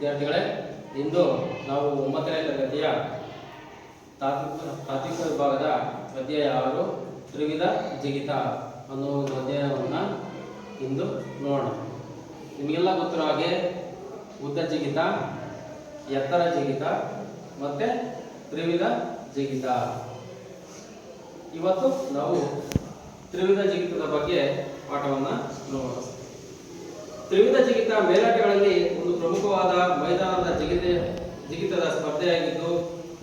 ವಿದ್ಯಾರ್ಥಿಗಳೇ, ಇಂದು ನಾವು ಒಂಬತ್ತನೇ ತರಗತಿಯ ತಾತ್ವಿಕ ತಾತ್ವಿಕ ವಿಭಾಗದ ಅಧ್ಯಾಯ ಆರು, ತ್ರಿವಿಧ ಜಿಗಿತ ಅನ್ನೋ ಒಂದು ಅಧ್ಯಯನವನ್ನು ಇಂದು ನೋಡೋಣ. ನಿಮಗೆಲ್ಲ ಗೊತ್ತಿರೋ ಹಾಗೆ ಉದ್ದ ಜಿಗಿತ, ಎತ್ತರ ಜಿಗಿತ ಮತ್ತು ತ್ರಿವಿಧ ಜಿಗಿತ. ಇವತ್ತು ನಾವು ತ್ರಿವಿಧ ಜಿಗಿತದ ಬಗ್ಗೆ ಪಾಠವನ್ನು ನೋಡೋಣ. ತ್ರಿವಿಧ ಜಿಗಿತ ಮೇಲಾಟಗಳಲ್ಲಿ ಒಂದು ಪ್ರಮುಖವಾದ ಮೈದಾನದ ಜಿಗಿತ, ಜಿಗಿತದ ಸ್ಪರ್ಧೆಯಾಗಿದ್ದು,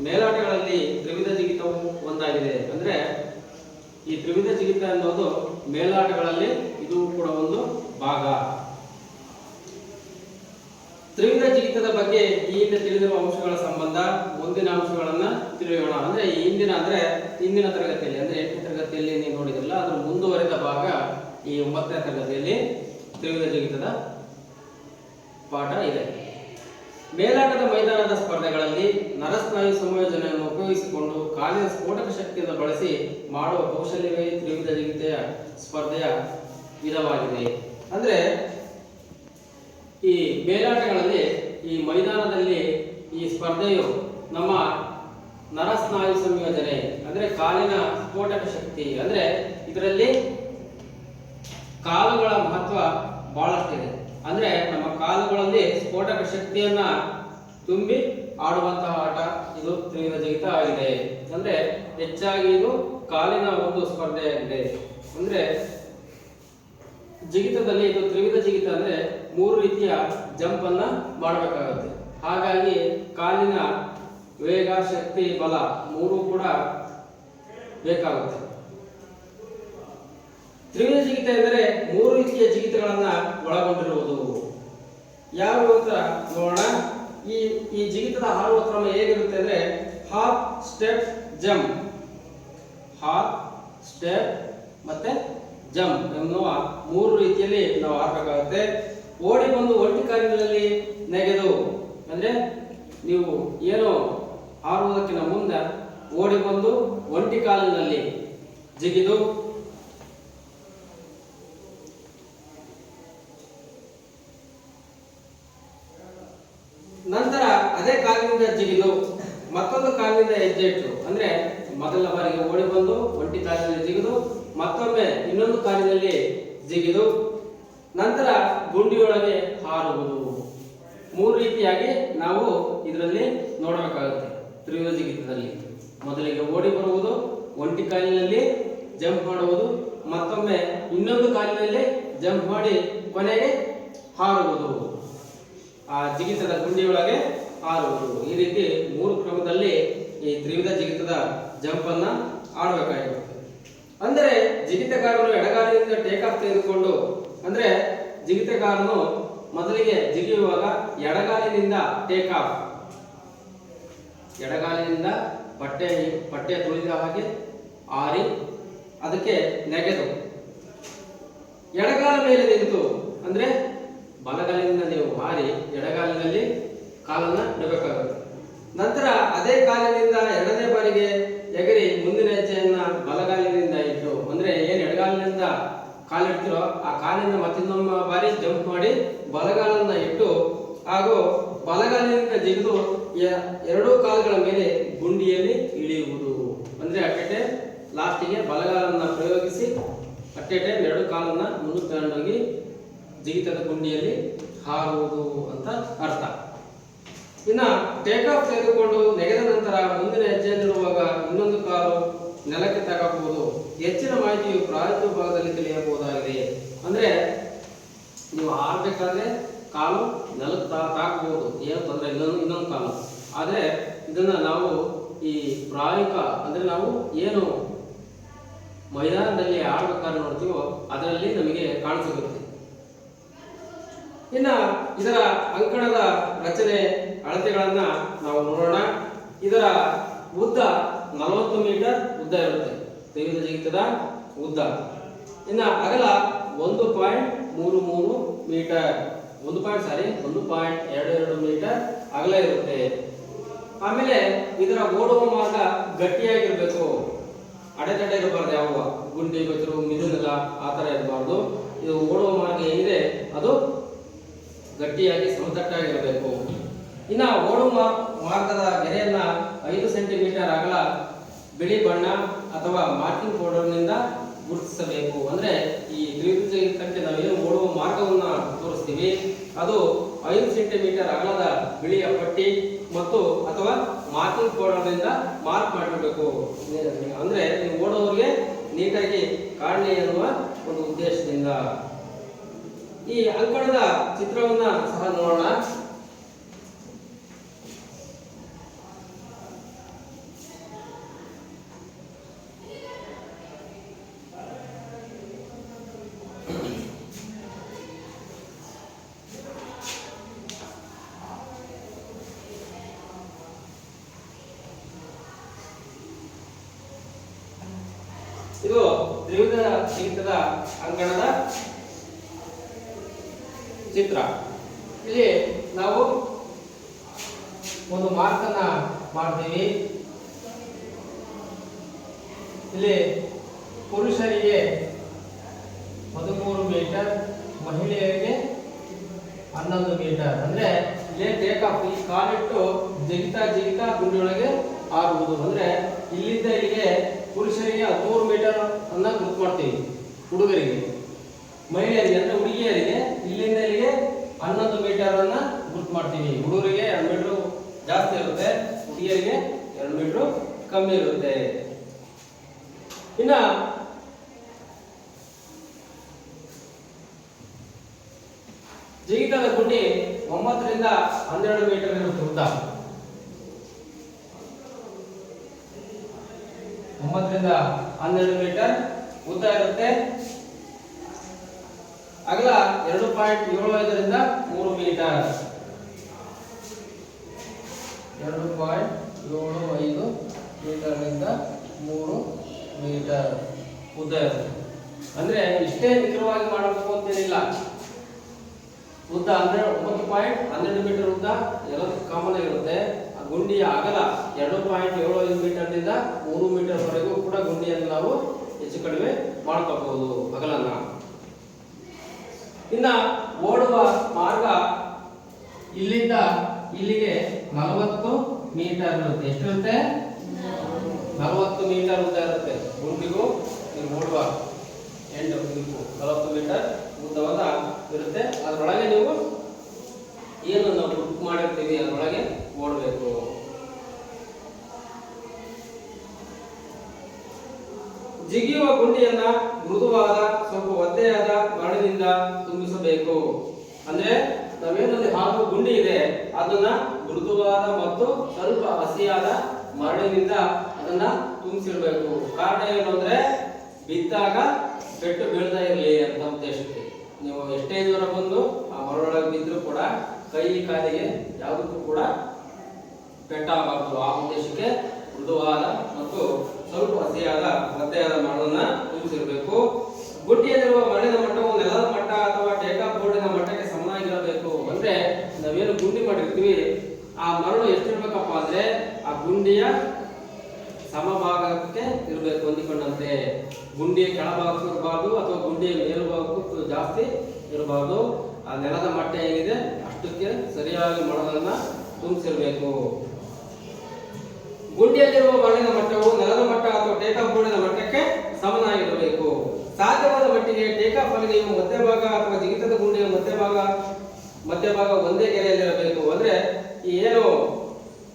ಮೇಲಾಟಗಳಲ್ಲಿ ತ್ರಿವಿಧ ಜಿಗಿತವು ಒಂದಾಗಿದೆ. ಅಂದ್ರೆ ಈ ತ್ರಿವಿಧ ಜಿಗಿತ ಅನ್ನೋದು ಮೇಲಾಟಗಳಲ್ಲಿ ಇದು ಕೂಡ ಒಂದು ಭಾಗ. ತ್ರಿವಿಧ ಜಿಗಿತದ ಬಗ್ಗೆ ಈ ಹಿಂದೆ ತಿಳಿದಿರುವ ಅಂಶಗಳ ಸಂಬಂಧ ಮುಂದಿನ ಅಂಶಗಳನ್ನ ತಿಳಿಯೋಣ. ಅಂದ್ರೆ ಈ ಹಿಂದಿನ, ಅಂದ್ರೆ ಹಿಂದಿನ ತರಗತಿಯಲ್ಲಿ, ಅಂದ್ರೆ ಎಂಟನೇ ತರಗತಿಯಲ್ಲಿ ನೀವು ನೋಡಿದ್ರಲ್ಲ, ಅದ್ರ ಮುಂದುವರೆದ ಭಾಗ ಈ ಒಂಬತ್ತನೇ ತರಗತಿಯಲ್ಲಿ ತ್ರಿವಿಧ ಜಿಗಿತದ ಪಾಠ ಇದೆ. ಮೇಲಾಟದ ಮೈದಾನದ ಸ್ಪರ್ಧೆಗಳಲ್ಲಿ ನರಸ್ನಾಯು ಸಂಯೋಜನೆಯನ್ನು ಉಪಯೋಗಿಸಿಕೊಂಡು ಕಾಲಿನ ಸ್ಫೋಟಕ ಶಕ್ತಿಯನ್ನು ಬಳಸಿ ಮಾಡುವ ಕೌಶಲ್ಯವೇ ತ್ರಿವಿಧ ಜಿಗಿತೆಯ ಸ್ಪರ್ಧೆಯ ವಿಧವಾಗಿದೆ. ಅಂದ್ರೆ ಈ ಮೇಲಾಟಗಳಲ್ಲಿ ಈ ಮೈದಾನದಲ್ಲಿ ಈ ಸ್ಪರ್ಧೆಯು ನಮ್ಮ ನರಸ್ನಾಯು ಸಂಯೋಜನೆ, ಅಂದ್ರೆ ಕಾಲಿನ ಸ್ಫೋಟಕ ಶಕ್ತಿ, ಅಂದ್ರೆ ಇದರಲ್ಲಿ ಕಾಲುಗಳ ಮಹತ್ವ ಬಹಳಷ್ಟಿದೆ ಅಂದ್ರೆ ನಮ್ಮ ಕಾಲುಗಳಲ್ಲಿ ಸ್ಫೋಟಕ ಶಕ್ತಿಯನ್ನ ತುಂಬಿ ಆಡುವಂತಹ ಆಟ ಇದು ತ್ರಿವಿಧ ಜಿಗಿತ ಆಗಿದೆ. ಅಂದ್ರೆ ಹೆಚ್ಚಾಗಿ ಇದು ಕಾಲಿನ ಒಂದು ಸ್ಪರ್ಧೆಯಾಗಿದೆ ಅಂದ್ರೆ ಜಿಗಿತದಲ್ಲಿ ಇದು ತ್ರಿವಿಧ ಜಿಗಿತ ಅಂದ್ರೆ ಮೂರು ರೀತಿಯ ಜಂಪ್ ಅನ್ನ ಮಾಡಬೇಕಾಗುತ್ತೆ. ಹಾಗಾಗಿ ಕಾಲಿನ ವೇಗ, ಶಕ್ತಿ, ಬಲ ಮೂರು ಕೂಡ ಬೇಕಾಗುತ್ತೆ. ತ್ರಿವಿಧ ಜಿಗಿತ ಎಂದರೆ ಮೂರು ರೀತಿಯ ಜಿಗಿತಗಳನ್ನ ಒಳಗೊಂಡಿರುವುದು. ಯಾವ ಅಂತ ನೋಡೋಣ. ಈ ಈ ಜಿಗಿತದ ಹಾರುವ ಕ್ರಮ ಹೇಗಿರುತ್ತೆ ಅಂದ್ರೆ hop step, jump. Hop step ಮತ್ತೆ ಜಂಪ್ ಎನ್ನುವ ಮೂರು ರೀತಿಯಲ್ಲಿ ನಾವು ಆಡಬೇಕಾಗುತ್ತೆ ಓಡಿ ಬಂದು ಒಂಟಿ ಕಾರ್ಯಗಳಲ್ಲಿ ನೆಗೆದು ಅಂದ್ರೆ ನೀವು ಏನು ಹಾರುವುದಕ್ಕಿಂತ ಮುಂದೆ ಓಡಿ ಬಂದು ಒಂಟಿ ಕಾಲಿನಲ್ಲಿ ಜಿಗಿದು ನಂತರ ಅದೇ ಕಾಲಿನಿಂದ ಜಿಗಿದು ಮತ್ತೊಂದು ಕಾಲಿನಿಂದ ಹೆಜ್ಜೆ ಇಟ್ಟು ಅಂದ್ರೆ ಮೊದಲ ಬಾರಿಗೆ ಓಡಿ ಬಂದು, ಒಂಟಿ ಕಾಲಿನಲ್ಲಿ ಜಿಗಿದು, ಮತ್ತೊಮ್ಮೆ ಇನ್ನೊಂದು ಕಾಲಿನಲ್ಲಿ ಜಿಗಿದು, ನಂತರ ಗುಂಡಿಯೊಳಗೆ ಹಾರುವುದು. ಮೂರು ರೀತಿಯಾಗಿ ನಾವು ಇದರಲ್ಲಿ ನೋಡಬೇಕಾಗುತ್ತೆ. ತ್ರಿವಿಧ ಜಿಗಿತದಲ್ಲಿ ಮೊದಲಿಗೆ ಓಡಿ ಬರುವುದು, ಒಂಟಿ ಕಾಲಿನಲ್ಲಿ ಜಂಪ್ ಮಾಡುವುದು, ಮತ್ತೊಮ್ಮೆ ಇನ್ನೊಂದು ಕಾಲಿನಲ್ಲಿ ಜಂಪ್ ಮಾಡಿ ಕೊನೆಗೆ ಹಾರುವುದು. ಆ ಜಿಗಿತದ ಗುಂಡಿಯೊಳಗೆ ಹಾರುವುದು ಈ ರೀತಿ ಮೂರು ಕ್ರಮದಲ್ಲಿ ಈ ತ್ರಿವಿಧ ಜಿಗಿತದ ಜಂಪ್ ಅನ್ನ ಆಡಬೇಕಾಗಿರುತ್ತೆ. ಅಂದರೆ ಜಿಗಿತಗಾರನು ಎಡಗಾಲಿನಿಂದ ಟೇಕ್ ಆಫ್ ತೆಗೆದುಕೊಂಡು, ಅಂದ್ರೆ ಜಿಗಿತಗಾರನು ಮೊದಲಿಗೆ ಜಿಗಿಯುವಾಗ ಎಡಗಾಲಿನಿಂದ ಟೇಕ್ ಆಫ್. ಎಡಗಾಲಿನಿಂದ ಬಟ್ಟೆ ಬಟ್ಟೆ ತುಳಿದ ಹಾಗೆ ಆರಿ, ಅದಕ್ಕೆ ನೆಗೆದು. ಎಡಗಾಲ ಮೇಲೆ ನಿಂತು, ಅಂದ್ರೆ ಬಲಗಾಲಿನಿಂದ ನೀವು ಹಾರಿ ಎಡಗಾಲಿನಲ್ಲಿ ಕಾಲನ್ನ ಇಡಬೇಕಾಗುತ್ತೆ. ನಂತರ ಅದೇ ಕಾಲಿನಿಂದ ಎರಡನೇ ಬಾರಿಗೆ ಎಗರಿ ಮುಂದಿನ ಹೆಜ್ಜೆಯನ್ನು ಬಲಗಾಲಿನಿಂದ ಇಟ್ಟು, ಅಂದರೆ ಏನು ಎಡಗಾಲಿನಿಂದ ಕಾಲಿಡ್ತಿರೋ ಆ ಕಾಲಿಂದ ಮತ್ತಿನ್ನೊಮ್ಮ ಬಾರಿ ಜಂಪ್ ಮಾಡಿ ಬಲಗಾಲನ್ನ ಇಟ್ಟು, ಹಾಗೂ ಬಲಗಾಲಿನಿಂದ ಜಿಗಿದು ಎ- ಎರಡೂ ಕಾಲುಗಳ ಮೇಲೆ ಗುಂಡಿಯಲ್ಲಿ ಇಳಿಯುವುದು. ಅಂದ್ರೆ ಟೈಮ್ ಲಾಸ್ಟಿಗೆ ಬಲಗಾಲನ್ನ ಪ್ರಯೋಗಿಸಿ ಅಟ್ಟೆ ಟೈಮ್ ಎರಡು ಕಾಲನ್ನ ಮುಂದಕ್ಕೆ ತಗೊಂಡೋಗಿ ಜಿಗಿತದ ಗುಂಡಿಯಲ್ಲಿ ಹಾರುವುದು ಅಂತ ಅರ್ಥ. ಇನ್ನ ಟೇಕ್ ಆಫ್ ತೆಗೆದುಕೊಂಡು ನೆಗೆದ ನಂತರ ಮುಂದಿನ ಹೆಜ್ಜೆಯಲ್ಲಿರುವಾಗ ಇನ್ನೊಂದು ಕಾಲು ನೆಲಕ್ಕೆ ತಗಬಹುದು. ಹೆಚ್ಚಿನ ಮಾಹಿತಿಯು ಪ್ರಾಯೋಗಿಕ ಭಾಗದಲ್ಲಿ ತಿಳಿಯಬಹುದಾಗಿದೆ. ಅಂದ್ರೆ ನೀವು ಆಡಬೇಕಾದ್ರೆ ಕಾಲು ನೆಲಕ್ಕೆ ತಾಕಬಹುದು. ಏನು ತೊಂದರೆ ಇನ್ನೊಂದು ಇನ್ನೊಂದು ಕಾಲು. ಆದರೆ ಇದನ್ನ ನಾವು ಈ ಪ್ರಾಯೋಗಿಕ ಅಂದ್ರೆ ನಾವು ಏನು ಮೈದಾನದಲ್ಲಿ ಆಡ್ಬೇಕಾದ್ರೆ ನೋಡ್ತೀವೋ ಅದರಲ್ಲಿ ನಮಗೆ ಕಾಣಿಸಿರುತ್ತೆ. ಇನ್ನ ಇದರ ಅಂಕಣದ ರಚನೆ ಅಳತೆಗಳನ್ನ ನಾವು ನೋಡೋಣ. ಇದರ ಉದ್ದ ನಲವತ್ತು ಮೀಟರ್ ಉದ್ದ ಇರುತ್ತೆ. ತೆಗೆದ ಜಿಗಿತದ ಉದ್ದ. ಇನ್ನ ಅಗಲ ಒಂದು ಪಾಯಿಂಟ್ ಮೂರು ಮೂರು ಮೀಟರ್. ಒಂದು ಪಾಯಿಂಟ್ ಸಾರಿ, ಒಂದು ಪಾಯಿಂಟ್ ಎರಡು ಎರಡು ಮೀಟರ್ ಅಗಲ ಇರುತ್ತೆ. ಆಮೇಲೆ ಇದರ ಓಡುವ ಮಾರ್ಗ ಗಟ್ಟಿಯಾಗಿರ್ಬೇಕು. ಅಡೆತಡೆ ಇರಬಾರ್ದು ಯಾವ ಗುಂಡಿ ಬೆದರು ಮಿದುನೆಲ್ಲ ಆ ಥರ ಇರಬಾರ್ದು. ಇದು ಓಡುವ ಮಾರ್ಗ ಏನಿದೆ, ಅದು ಗಟ್ಟಿಯಾಗಿ ಸಮತಟ್ಟಾಗಿರಬೇಕು. ಇನ್ನ ಓಡುವ ಮಾರ್ಗದ ಗೆರೆಯನ್ನ ಐದು ಸೆಂಟಿಮೀಟರ್ ಅಗಲ ಬಿಳಿ ಬಣ್ಣ ಅಥವಾ ಮಾರ್ಕಿಂಗ್ ಪೌಡರ್ನಿಂದ ಗುರುತಿಸಬೇಕು. ಅಂದ್ರೆ ಈ ದ್ವಿಭುಜಕ್ಕೆ ನಾವೇನು ಓಡುವ ಮಾರ್ಗವನ್ನ ತೋರಿಸ್ತೀವಿ. ಅದು ಐದು ಸೆಂಟಿಮೀಟರ್ ಅಗಲದ ಬಿಳಿಯ ಪಟ್ಟಿ ಮತ್ತು ಅಥವಾ ಮಾರ್ಕಿಂಗ್ ಪೌಡರ್ನಿಂದ ಮಾರ್ಕ್ ಮಾಡಿರಬೇಕು ಅಂದ್ರೆ ನೀವು ಓಡೋರಿಗೆ ನೀಟಾಗಿ ಕಾಣಲಿ ಎನ್ನುವ ಒಂದು ಉದ್ದೇಶದಿಂದ. ಈ ಅಂಕಣದ ಚಿತ್ರವನ್ನ ಸಹ ನೋಡೋಣ ಇದು ತ್ರಿವಿಧ ಜಿಗಿತದ ಅಂಕಣದ ಚಿತ್ರ ಇಲ್ಲಿ ನಾವು ಒಂದು ಮಾರ್ಕನ್ನ ಮಾಡ್ತೀವಿ ಇಲ್ಲಿ ಪುರುಷರಿಗೆ ಹದಿಮೂರು ಮೀಟರ್ ಮಹಿಳೆಯರಿಗೆ ಹನ್ನೊಂದು ಮೀಟರ್ ಅಂದ್ರೆ ಇಲ್ಲೇ ಟೇಕ್ ಆಫ್ ಈ ಕಾಲಿಟ್ಟು ಜಗಿತಾ ಜಿಗಿತಾ ಗುಂಡಿಯೊಳಗೆ ಆಗುವುದು ಅಂದ್ರೆ ಇಲ್ಲಿಂದ ಇಲ್ಲಿಗೆ ಪುರುಷರಿಗೆ ಹದಿಮೂರು ಮೀಟರ್ ಅನ್ನ ಗುರುತು ಮಾಡ್ತೀವಿ ಹುಡುಗರಿಗೆ. ಮಹಿಳೆಯರಿಗೆ ಅಂದ್ರೆ ಹುಡುಗಿಯರಿಗೆ ಇಲ್ಲಿಂದ ಇಲ್ಲಿಗೆ ಹನ್ನೊಂದು ಮೀಟರ್ ಅನ್ನ ಗುರುತು ಮಾಡ್ತೀವಿ. ಹುಡುಗರಿಗೆ ಎರಡು ಮೀಟರ್ ಜಾಸ್ತಿ ಇರುತ್ತೆ, ಹುಡುಗಿಯರಿಗೆ ಎರಡು ಮೀಟರ್ ಕಮ್ಮಿ ಇರುತ್ತೆ. ಇನ್ನ ಜಿಗಿತದ ಗುಂಡಿ ಒಂಬತ್ತರಿಂದ ಹನ್ನೆರಡು ಮೀಟರ್ ಇರುತ್ತೆ ಉದ್ದ ಒಂಬತ್ತರಿಂದ ಹನ್ನೆರಡು ಮೀಟರ್ ಉದ್ದ ಇರುತ್ತೆ. ಅಗಲ ಎರಡು ಪಾಯಿಂಟ್ ಏಳು ಐದರಿಂದ ಮೂರು ಮೀಟರ್. ಎರಡು ಪಾಯಿಂಟ್ ಏಳು ಐದು ಮೀಟರ್ನಿಂದ ಮೂರು ಮೀಟರ್ ಉದ್ದ ಇರುತ್ತೆ. ಅಂದ್ರೆ ಇಷ್ಟೇ ನಿಖರವಾಗಿ ಮಾಡಬೇಕು ಅಂತೇನಿಲ್ಲ. ಉದ್ದ ಅಂದ್ರೆ ಒಂಬತ್ತು ಪಾಯಿಂಟ್ ಹನ್ನೆರಡು ಮೀಟರ್ ಉದ್ದ, ಎಲ್ಲದಕ್ಕೂ ಕಾಮನ್ ಆಗಿರುತ್ತೆ. ಆ ಗುಂಡಿಯ ಅಗಲ ಎರಡು ಪಾಯಿಂಟ್ ಏಳು ಐದು ಮೀಟರ್ನಿಂದ ಮೂರು ಮೀಟರ್ ವರೆಗೂ ಕೂಡ ಗುಂಡಿಯನ್ನು ನಾವು ಹೆಚ್ಚು ಕಡಿಮೆ ಮಾಡ್ಕೋಬಹುದು ಅಗಲನ್ನ ಇನ್ನ ಓಡುವ ಮಾರ್ಗ ಇಲ್ಲಿಂದ ಇಲ್ಲಿಗೆ ನಲವತ್ತು ಮೀಟರ್ ಇರುತ್ತೆ. ಎಷ್ಟಿರುತ್ತೆ? ನಲವತ್ತು ಮೀಟರ್ ಉದ್ದ ಇರುತ್ತೆ. ಗುಂಡಿಗೂ ಓಡುವ ಎಂಟು ನಲವತ್ತು ಮೀಟರ್. ಉದ್ದವಾದ ಇರುತ್ತೆ. ಅದರೊಳಗೆ ನೀವು ಏನು ನಾವು ಬುಕ್ ಮಾಡಿರ್ತೀವಿ, ಅದರೊಳಗೆ ಓಡಬೇಕು. ಜಿಗಿಯುವ ಗುಂಡಿಯನ್ನ ಮೃದುವಾದ, ಸ್ವಲ್ಪ ಒದ್ದೆಯಾದ ಮರಳಿನಿಂದ ತುಂಬಿಸಬೇಕು. ಅಂದ್ರೆ ನಾವೇನಲ್ಲಿ ಹಾಕುವ ಗುಂಡಿ ಇದೆ, ಅದನ್ನ ಮೃದುವಾದ ಮತ್ತು ಸ್ವಲ್ಪ ಹಸಿಯಾದ ಮರಳಿನಿಂದ ಅದನ್ನ ತುಂಬಿಸಿಡ್ಬೇಕು. ಕಾರಣ ಏನು ಅಂದ್ರೆ ಬಿದ್ದಾಗ ಪೆಟ್ಟು ಬೀಳ್ತಾ ಇರಲಿ ಅಂತ ಉದ್ದೇಶಕ್ಕೆ. ನೀವು ಎಷ್ಟೇ ದೂರ ಬಂದು ಆ ಮರಳೊಳಗೆ ಬಿದ್ದರೂ ಕೂಡ ಕೈ ಕಾಲಿಗೆ ಯಾವುದಕ್ಕೂ ಕೂಡ ಪೆಟ್ಟಾಗಬಾರ್ದು ಆ ಉದ್ದೇಶಕ್ಕೆ ಮೃದುವಾದ ಮತ್ತು ಸ್ವಲ್ಪ ಹಸಿಯಾದ ಒದ್ದೆಯಾದ ಮರಳನ್ನ ತುಂಬಿಸಿರಬೇಕು. ಗುಡ್ಡಿಯಲ್ಲಿರುವ ಮರಳಿನ ಮಟ್ಟವು ನೆಲದ ಮಟ್ಟ ಅಥವಾ ಟೇಕಾ ಬೋರ್ಡಿನ ಮಟ್ಟಕ್ಕೆ ಸಮನಾಗಿರಬೇಕು. ಅಂದ್ರೆ ನಾವೇನು ಗುಂಡಿ ಮಾಡಿರ್ತೀವಿ, ಆ ಮರಳು ಎಷ್ಟಿರ್ಬೇಕಪ್ಪ ಅಂದ್ರೆ ಆ ಗುಂಡಿಯ ಸಮಭಾಗಕ್ಕೆ ಇರಬೇಕು ಹೊಂದಿಕೊಂಡಂತೆ ಗುಂಡಿ ಕೆಳಭಾಗಕ್ಕೂ ಇರಬಾರ್ದು ಅಥವಾ ಗುಂಡಿ ಮೇಲುಭಾಗಕ್ಕೂ ಜಾಸ್ತಿ ಇರಬಾರ್ದು. ಆ ನೆಲದ ಮಟ್ಟ ಏನಿದೆ ಅಷ್ಟಕ್ಕೆ ಸರಿಯಾಗಿ ಮೊಳಗಳನ್ನು ತುಂಬಿಸಿರಬೇಕು. ಗುಂಡಿಯಲ್ಲಿರುವ ಮಣ್ಣಿನ ಮಟ್ಟವು ನೆಲದ ಮಟ್ಟ ಅಥವಾ ಟೇಕಾಫ್ ಬೋರ್ಡಿನ ಮಟ್ಟಕ್ಕೆ ಸಮನಾಗಿರಬೇಕು. ಸಾಧ್ಯವಾದ ಮಟ್ಟಿಗೆ ಆಫ್ ಹಲಗೆಯು ಮಧ್ಯಭಾಗ ಅಥವಾ ಜಿಗಿತದ ಗುಂಡಿಯ ಮಧ್ಯಭಾಗ ಮಧ್ಯಭಾಗ ಒಂದೇ ಗೆರೆಯಲ್ಲಿರಬೇಕು ಅಂದ್ರೆ ಏನು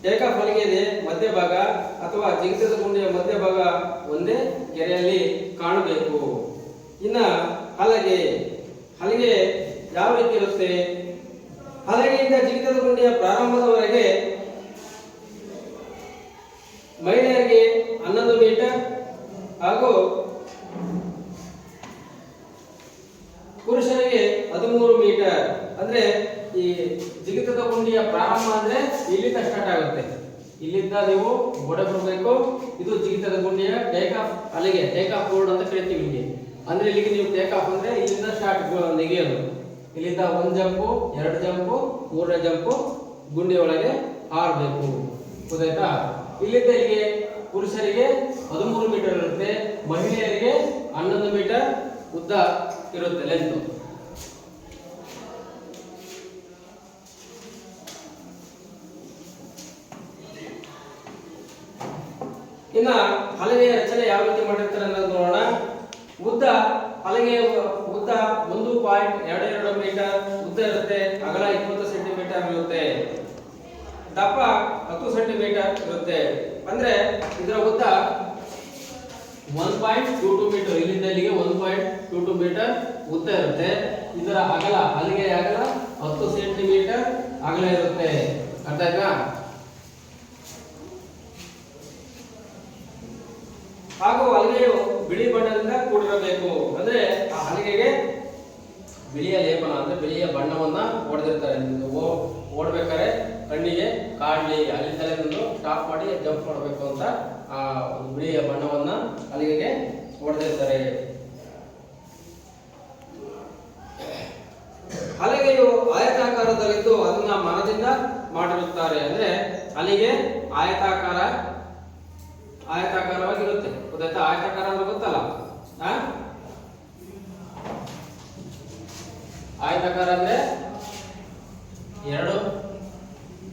ಇದೆ ಮಧ್ಯಭಾಗ ಅಥವಾ ಜಿಗಿತದ ಗುಂಡಿಯ ಮಧ್ಯಭಾಗ ಒಂದೇ ಗೆರೆಯಲ್ಲಿ ಕಾಣಬೇಕು. ಇನ್ನ ಹಲಗೆ ಹಲಗೆ ಯಾವ ರೀತಿ ಇರುತ್ತೆ? ಹಲಗೆಯಿಂದ ಜಿಗಿತದ ಗುಂಡಿಯ ಪ್ರಾರಂಭದವರೆಗೆ ಮಹಿಳೆಯರಿಗೆ ಹನ್ನೊಂದು ಮೀಟರ್ ಹಾಗೂ ಪುರುಷರಿಗೆ ಹದಿಮೂರು ಮೀಟರ್. ಅಂದ್ರೆ ಈ ಜಿಗಿತದ ಗುಂಡಿಯ ಪ್ರಾರಂಭ ಅಂದ್ರೆ ಇಲ್ಲಿಂದ ಸ್ಟಾರ್ಟ್ ಆಗುತ್ತೆ. ಇಲ್ಲಿಂದ ನೀವು ಗೋಡೆ ಬರಬೇಕು. ಇದು ಜಿಗಿತದ ಗುಂಡಿಯ ಟೇಕ್ ಆಫ್ ಅಲ್ಲಿಗೆ ಟೇಕ್ ಆಫ್ ಬೋರ್ಡ್ ಅಂತ ಕರಿತೀವಿ ಇಲ್ಲಿ. ಅಂದ್ರೆ ಇಲ್ಲಿಗೆ ನೀವು ಟೇಕ್ ಆಫ್ ಅಂದ್ರೆ ಇಲ್ಲಿಂದ ಸ್ಟಾರ್ಟ್ ನೆಗೆಯೋದು. ಇಲ್ಲಿಂದ ಒಂದ್ ಜಂಪು ಎರಡು ಜಂಪು ಮೂರನೇ ಜಂಪು ಗುಂಡಿ ಒಳಗೆ ಹಾರಬೇಕು. ಗೊತ್ತಾಯ್ತಾ? ಇಲ್ಲಿಂದ ಇಲ್ಲಿಗೆ ಪುರುಷರಿಗೆ ಹದಿಮೂರು ಮೀಟರ್ ಇರುತ್ತೆ, ಮಹಿಳೆಯರಿಗೆ ಹನ್ನೊಂದು ಮೀಟರ್ ಉದ್ದ ಇರುತ್ತೆ ಲೆಂತ್ ಇನ್ನ ಹಲಗೆಯ ರಚನೆ ಯಾವ ರೀತಿ ಮಾಡಿರ್ತಾರೆ ಅನ್ನೋದು ನೋಡೋಣ. ಉದ್ದ ಹಲಗೆಯ ಉದ್ದ ಒಂದು ಪಾಯಿಂಟ್ ಎರಡು ಎರಡು ಮೀಟರ್, ಉದ್ದ ಇರುತ್ತೆ ಅಗಲ ಇಪ್ಪತ್ತು ಸೆಂಟಿಮೀಟರ್ ಇರುತ್ತೆ. ದಪ್ಪ ಹತ್ತು ಸೆಂಟಿಮೀಟರ್ ಇರುತ್ತೆ. ಅಂದ್ರೆ ಇದರ ಉದ್ದ one point two two metre, ಇಲ್ಲಿಂದ ಇಲ್ಲಿಗೆ one point two two metre ಉದ್ದ ಇರುತ್ತೆ. ಇದರ ಅಗಲ, ಹಲಗೆಯ ಅಗಲ ಹತ್ತು ಸೆಂಟಿಮೀಟರ್ ಅಗಲ ಇರುತ್ತೆ. ಅರ್ಥ ಆಯ್ತಾ? ಹಾಗೂ ಹಲಗೆಯು ಬಿಳಿ ಬಣ್ಣದಿಂದ ಕೂಡಿರಬೇಕು. ಅಂದ್ರೆ ಆ ಹಲಗೆಗೆ ಬಿಳಿಯ ಲೇಪನ, ಅಂದ್ರೆ ಬಿಳಿಯ ಬಣ್ಣವನ್ನ ಹೊಡೆದಿರ್ತಾರೆ. ಓಡ್ಬೇಕಾದ್ರೆ ಕಣ್ಣಿಗೆ ಕಾಡ್ಲಿ ಅಲ್ಲಿಂದಲೇ ಸ್ಟಾಪ್ ಮಾಡಿ ಜಂಪ್ ಮಾಡಬೇಕು ಅಂತ ಆ ಬಿಳಿಯ ಬಣ್ಣವನ್ನ ಹಲಗೆಗೆ ಹೊಡೆದಿರ್ತಾರೆ. ಹಲಗೆಯು ಆಯತಾಕಾರದಲ್ಲಿದ್ದು ಅದನ್ನ ಮನದಿಂದ ಮಾಡಿರುತ್ತಾರೆ. ಅಂದ್ರೆ ಅಲ್ಲಿಗೆ ಆಯತಾಕಾರ, ಆಯತಾಕಾರವಾಗಿರುತ್ತೆ. ಗೊತ್ತಾಯ್ತಾ ಆಯತಾಕಾರ ಅಂದ್ರೆ ಗೊತ್ತಲ್ಲ? ಆಯತಾಕಾರ ಅಂದ್ರೆ ಎರಡು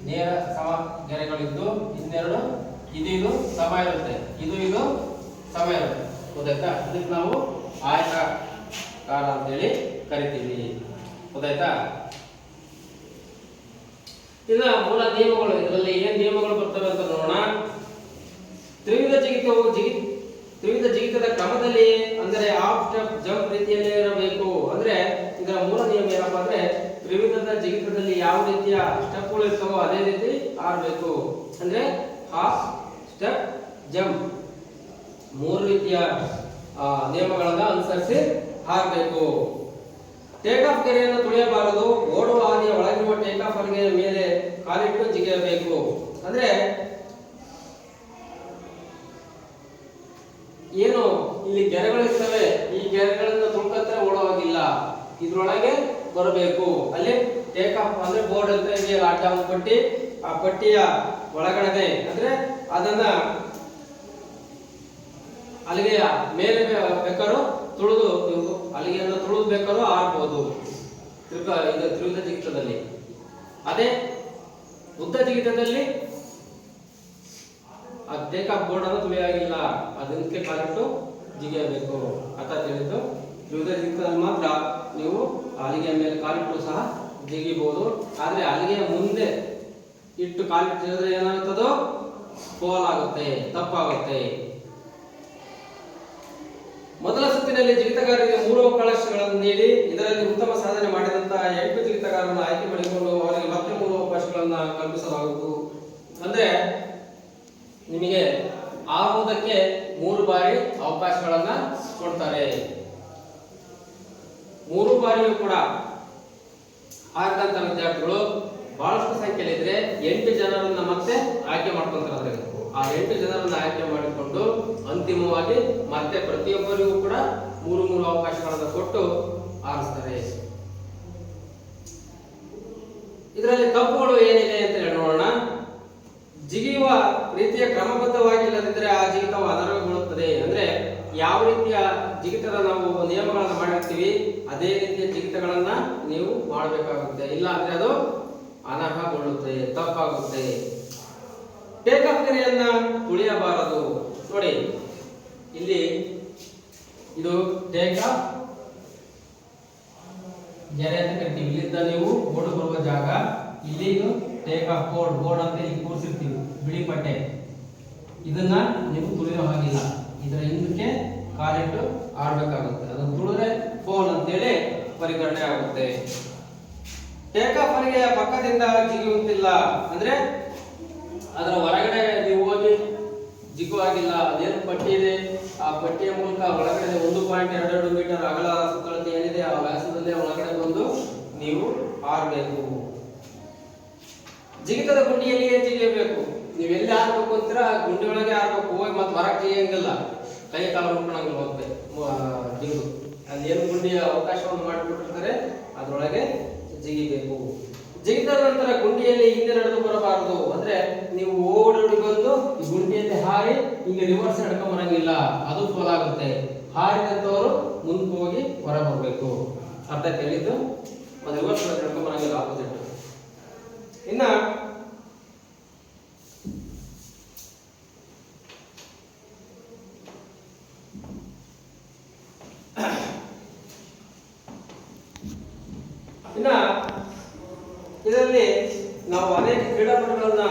ನೇರ ಸಮ ಗೆರೆಗಳಿದ್ದು, ಇನ್ನೆರಡು ಇದು ಇದು ಸಮ ಇರುತ್ತೆ. ಇದು ಇದು ಸಮ ಇರುತ್ತೆ. ಗೊತ್ತಾಯ್ತಾ? ಇದಕ್ಕೆ ನಾವು ಆಯತಾಕಾರ ಅಂತೇಳಿ ಕರಿತೀವಿ. ಗೊತ್ತಾಯ್ತಾ? ಇನ್ನ ಮೂಲ ನಿಯಮಗಳು, ಇದರಲ್ಲಿ ಏನ್ ನಿಯಮಗಳು ಬರ್ತವೆ ಅಂತ ನೋಡೋಣ. ತ್ರಿವಿಧ ಜಿಗಿತವು ಜಿಗಿ ತ್ರಿವಿಧ ಜಿಗಿತದ ಕ್ರಮದಲ್ಲಿ ಅಂದರೆ ಆಫ್ ಸ್ಟೆಪ್ ಜಂಪ್ ರೀತಿಯಲ್ಲೇ ಇರಬೇಕು. ಅಂದ್ರೆ ಇದರ ಮೂಲ ನಿಯಮ ಏನಪ್ಪಾ ಅಂದ್ರೆ ತ್ರಿವಿಧದ ಜಿಗಿತದಲ್ಲಿ ಯಾವ ರೀತಿಯ ಸ್ಟೆಪ್ಗಳು ಇರ್ತವೋ ಅದೇ ರೀತಿ ಆಡಬೇಕು ಅಂದ್ರೆ ಹಾಫ್ ಸ್ಟೆಪ್ ಜಂಪ್. ಮೂರು ರೀತಿಯ ನಿಯಮಗಳನ್ನ ಅನುಸರಿಸಿ ಹಾಕಬೇಕು ಟೇಕ್ ಆಫ್ ಗೆರೆಯನ್ನು ತುಳಿಯಬಾರದು. ಓಡುವ ಹಾದಿಯ ಒಳಗಿರುವ ಟೇಕ್ ಆಫ್ ಹಲಗೆಯ ಮೇಲೆ ಕಾಲಿಟ್ಟು ಜಿಗಿಯಬೇಕು. ಅಂದ್ರೆ ಏನು ಇಲ್ಲಿ ಗೆರೆಗಳಿರ್ತವೆ ಈ ಗೆರೆಗಳನ್ನ ತುಳ್ಕಂದ್ರೆ ಓಡೋವಾಗಿಲ್ಲ ಇದ್ರೊಳಗೆ ಬರಬೇಕು. ಅಲ್ಲಿ ಟೇಕ್ ಆಫ್ ಅಂದ್ರೆ ಬೋರ್ಡ್ ಅಂತ ಇದೆಯಲ್ಲ ಆ ಒಂದು ಪಟ್ಟಿ. ಆ ಪಟ್ಟಿಯ ಒಳಗಡೆ ಅಂದ್ರೆ ಅದನ್ನ ಅಲ್ಲಿಗೆಯ ಮೇಲೆ ಬೇಕಾದ್ರೂ ತುಳಿದು ಅಲ್ಲಿಗೆಯನ್ನು ತುಳಿದು ಬೇಕಾದ್ರೂ ಆಡ್ಬೋದು. ತ್ರಿಕ ಇದು ತ್ರಿವಿಧ ಜಿಗಿತದಲ್ಲಿ ಅದೇ ಉದ್ದ ಜಿಗಿತದಲ್ಲಿ ಆ ಬೋರ್ಡ್ ಅನ್ನೋದು ಪ್ಲೇ ಅನ್ನು ತುಳಿಯಾಗಿಲ್ಲ ಅದಕ್ಕೆ ಕಾಲಿಟ್ಟು ಜಿಗಿಯಬೇಕು ಅಂತ ತಿಳಿದು ಜೊತೆ ಜಿಗಿತದಲ್ಲಿ ಮಾತ್ರ ನೀವು ಅಲಿಗೆಯ ಮೇಲೆ ಕಾಲಿಟ್ಟು ಸಹ ಜಿಗಿಬಹುದು ಆದರೆ ಅಲಿಗೆಯ ಮುಂದೆ ಇಟ್ಟು ಕಾಲಿಟ್ಟಿದ್ರೆ ಏನಾಗುತ್ತದೋ ಫೋಲ್ ಆಗುತ್ತೆ, ತಪ್ಪಾಗುತ್ತೆ. ಮೊದಲ ಸುತ್ತಿನಲ್ಲಿ ಜಿಗಿತಗಾರರಿಗೆ ಮೂರು ಅವಕಾಶಗಳನ್ನು ನೀಡಿ, ಇದರಲ್ಲಿ ಉತ್ತಮ ಸಾಧನೆ ಮಾಡಿದಂತಹ ಎಂಟು ಜಿಗಿತಗಾರರನ್ನು ಆಯ್ಕೆ ಮಾಡಿಕೊಂಡು ಅವರಿಗೆ ಮತ್ತೆ ಮೂರು ಅವಕಾಶಗಳನ್ನು ಕಲ್ಪಿಸಲಾಗುವುದು. ಅಂದ್ರೆ ನಿಮಗೆ ಆಗುವುದಕ್ಕೆ ಮೂರು ಬಾರಿ ಅವಕಾಶಗಳನ್ನು ಕೊಡ್ತಾರೆ. ಮೂರು ಬಾರಿಯೂ ಕೂಡ ಆದಂತ ವಿದ್ಯಾರ್ಥಿಗಳು ಬಹಳಷ್ಟು ಸಂಖ್ಯೆಯಲ್ಲಿ ಇದ್ರೆ ಎಂಟು ಜನರನ್ನ ಮತ್ತೆ ಆಯ್ಕೆ ಮಾಡ್ಕೊಂತಾರೆ ಆ ಎಂಟು ಜನರನ್ನ ಆಯ್ಕೆ ಮಾಡಿಕೊಂಡು ಅಂತಿಮವಾಗಿ ಮತ್ತೆ ಪ್ರತಿಯೊಬ್ಬರಿಗೂ ಕೂಡ ಮೂರು ಮೂರು ಅವಕಾಶಗಳನ್ನು ಕೊಟ್ಟು ಆರಿಸ್ತಾರೆ ಇದರಲ್ಲಿ ತಪ್ಪುಗಳು ಏನಿದೆ ಅಂತ ಹೇಳಿ ನೋಡೋಣ. ಜಿಗಿಯುವ ರೀತಿಯ ಕ್ರಮಬದ್ಧವಾಗಿಲ್ಲದಿದ್ದರೆ ಆ ಜಿಗಿತವು ಅನರ್ಹಗೊಳ್ಳುತ್ತದೆ ಅಂದ್ರೆ ಯಾವ ರೀತಿಯ ಜಿಗಿತದ ನಾವು ನಿಯಮಗಳನ್ನು ಮಾಡಿರ್ತೀವಿ, ಅದೇ ರೀತಿಯ ಜಿಗಿತಗಳನ್ನ ನೀವು ಮಾಡಬೇಕಾಗುತ್ತೆ. ಇಲ್ಲ ಅಂದ್ರೆ ಅದು ಅನರ್ಹಗೊಳ್ಳುತ್ತೆ, ತಪ್ಪಾಗುತ್ತೆ. ಟೇಕಪ್ ಗೆರೆಯನ್ನ ತುಳಿಯಬಾರದು ನೋಡಿ, ಇಲ್ಲಿ ಇದು ಟೇಕಪ್ ಗೆರೆ ಅಂತ ಕರಿತೀವಿ. ಇಲ್ಲಿಂದ ನೀವು ಓಡು ಬರುವ ಜಾಗ, ಇಲ್ಲಿ ಇದು ಟೇಕ್ ಆಫ್ ಬೋರ್ಡ್ ಬೋರ್ಡ್ ಅಂತ ಇಲ್ಲಿ ಕೂರಿಸಿರ್ತೀವಿ. ಬಿಳಿ ಪಟ್ಟೆ ಇದನ್ನ ನೀವು ತುಳಿಯೋ ಹಾಗಿಲ್ಲ. ಇದರ ಹಿಂದಕ್ಕೆ ಕಾಲಿಟ್ಟು ಆಡ್ಬೇಕಾಗುತ್ತೆ. ಅದನ್ನು ತುಳಿದ್ರೆ ಫೋನ್ ಅಂತೇಳಿ ಪರಿಗಣನೆ ಆಗುತ್ತೆ. ಟೇಕ್ ಆಫ್ ಪಕ್ಕದಿಂದ ಜಿಗಿಯುವಂತಿಲ್ಲ. ಅಂದ್ರೆ ಅದರ ಹೊರಗಡೆ ನೀವು ಹೋಗಿ ಜಿಗುವಾಗಿಲ್ಲ ಅದೇನು ಪಟ್ಟಿ ಇದೆ? ಆ ಪಟ್ಟಿಯ ಮೂಲಕ ಒಳಗಡೆ ಒಂದು ಪಾಯಿಂಟ್ ಎರಡೆರಡು ಮೀಟರ್ ಅಗಲ ಸುತ್ತಳತೆ ಏನಿದೆ, ಆ ವ್ಯಾಸದಲ್ಲೇ ಒಳಗಡೆ ಬಂದು ನೀವು ಆಡಬೇಕು. ಜಿಗಿತದ ಗುಂಡಿಯಲ್ಲಿಯೇ ಜಿಗಿಯಬೇಕು. ನೀವು ಎಲ್ಲಿ ಆರ್ಬೇಕು ಅಂತೀರ ಗುಂಡಿ ಒಳಗೆ ಆರ್ಬೇಕು ಹೋಗಿ ಮತ್ತೆ ಹೊರಗೆ ಜಿಗಿಯಂಗಿಲ್ಲ ಕೈ ಕಾಲ ಮುಟ್ಕೊಳಂಗಿಲ್ಲ ಮತ್ತೆ ಜಿಗಿದು. ಅಲ್ಲಿ ಏನು ಗುಂಡಿಯ ಅವಕಾಶವನ್ನು ಮಾಡಿಕೊಟ್ಟಿರ್ತಾರೆ, ಅದರೊಳಗೆ ಜಿಗಿಬೇಕು. ಜಿಗಿದ ನಂತರ ಗುಂಡಿಯಲ್ಲಿ ಹಿಂದೆ ನಡೆದು ಬರಬಾರದು. ಅಂದ್ರೆ ನೀವು ಓಡೋಡಿ ಬಂದು ಗುಂಡಿಯಲ್ಲಿ ಹಾರಿ, ಹಿಂಗೆ ರಿವರ್ಸ್ ನಡ್ಕೊಂಡ್ ಬರಂಗಿಲ್ಲ ಅದು ಫೋಲ್ ಆಗುತ್ತೆ ಹಾರಿದಂತವರು ಮುಂದಕ್ಕೆ ಹೋಗಿ ಹೊರ ಬರಬೇಕು ಅರ್ಥ ಕೇಳಿದ್ದು? ಒಂದು ರಿವರ್ಸ್ ನಡ್ಕೊಂಡ್ ಬರಂಗಿಲ್ಲ ಆಪೋಸಿಟ್ ಇನ್ನ ನಾವು ಅನೇಕ ಕ್ರೀಡಾಪಟುಗಳನ್ನ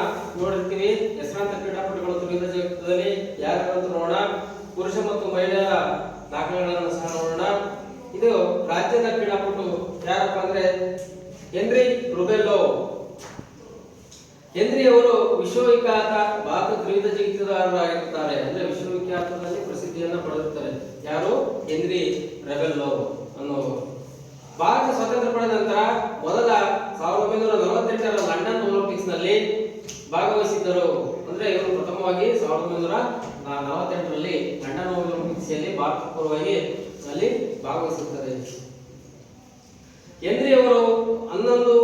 ನೋಡಿರ್ತೀವಿ. ಹೆಸರಾಂತ ಕ್ರೀಡಾಪಟುಗಳು ತ್ರಿವಿಧ ಜಗತ್ತದಲ್ಲಿ ಯಾರು ನೋಡೋಣ. ಪುರುಷ ಮತ್ತು ಮಹಿಳೆಯರ ದಾಖಲೆಗಳನ್ನು ಸಹ ನೋಡೋಣ. ಇದು ರಾಜ್ಯದ ಕ್ರೀಡಾಪಟು ಯಾರಪ್ಪ ಅಂದ್ರೆ ಹೆನ್ರಿ ರುಬೆಲ್ಲೋ. ಹೆನ್ರಿ ಅವರು ವಿಶ್ವವಿಖ್ಯಾತ ಭಾರತ ತ್ರಿವಿಧ ಜಿಗಿತಗಾರರಾಗಿರ್ತಾರೆ ಅಂದ್ರೆ ವಿಶ್ವವಿಖ್ಯಾತದಲ್ಲಿ ಪ್ರಸಿದ್ಧಿಯನ್ನ ಪಡೆದಿರ್ತಾರೆ. ಯಾರು? ಹೆನ್ರಿ ರೆಬೆಲ್ಲೋ ಅನ್ನೋರು. ಭಾರತ ಸ್ವಾತಂತ್ರ್ಯ ಪಡೆದ ನಂತರ ಮೊದಲ ಸಾವಿರದ ಒಂಬೈನೂರ ನಲವತ್ತೆಂಟರ ಲಂಡನ್ ಒಲಿಂಪಿಕ್ಸ್ನಲ್ಲಿ ಭಾಗವಹಿಸಿದ್ದರು. ಅಂದ್ರೆ ಇವರು ಪ್ರಥಮವಾಗಿ ಸಾವಿರದ ಒಂಬೈನೂರ ನಲವತ್ತೆಂಟರಲ್ಲಿ ಲಂಡನ್ ಒಲಿಂಪಿಕ್ಸ್ನಲ್ಲಿ ಭಾರತ ಪೂರ್ವವಾಗಿ ಅಲ್ಲಿ ಭಾಗವಹಿಸುತ್ತಾರೆ ಹೆನ್ರಿ ಅವರು ಹನ್ನೊಂದು,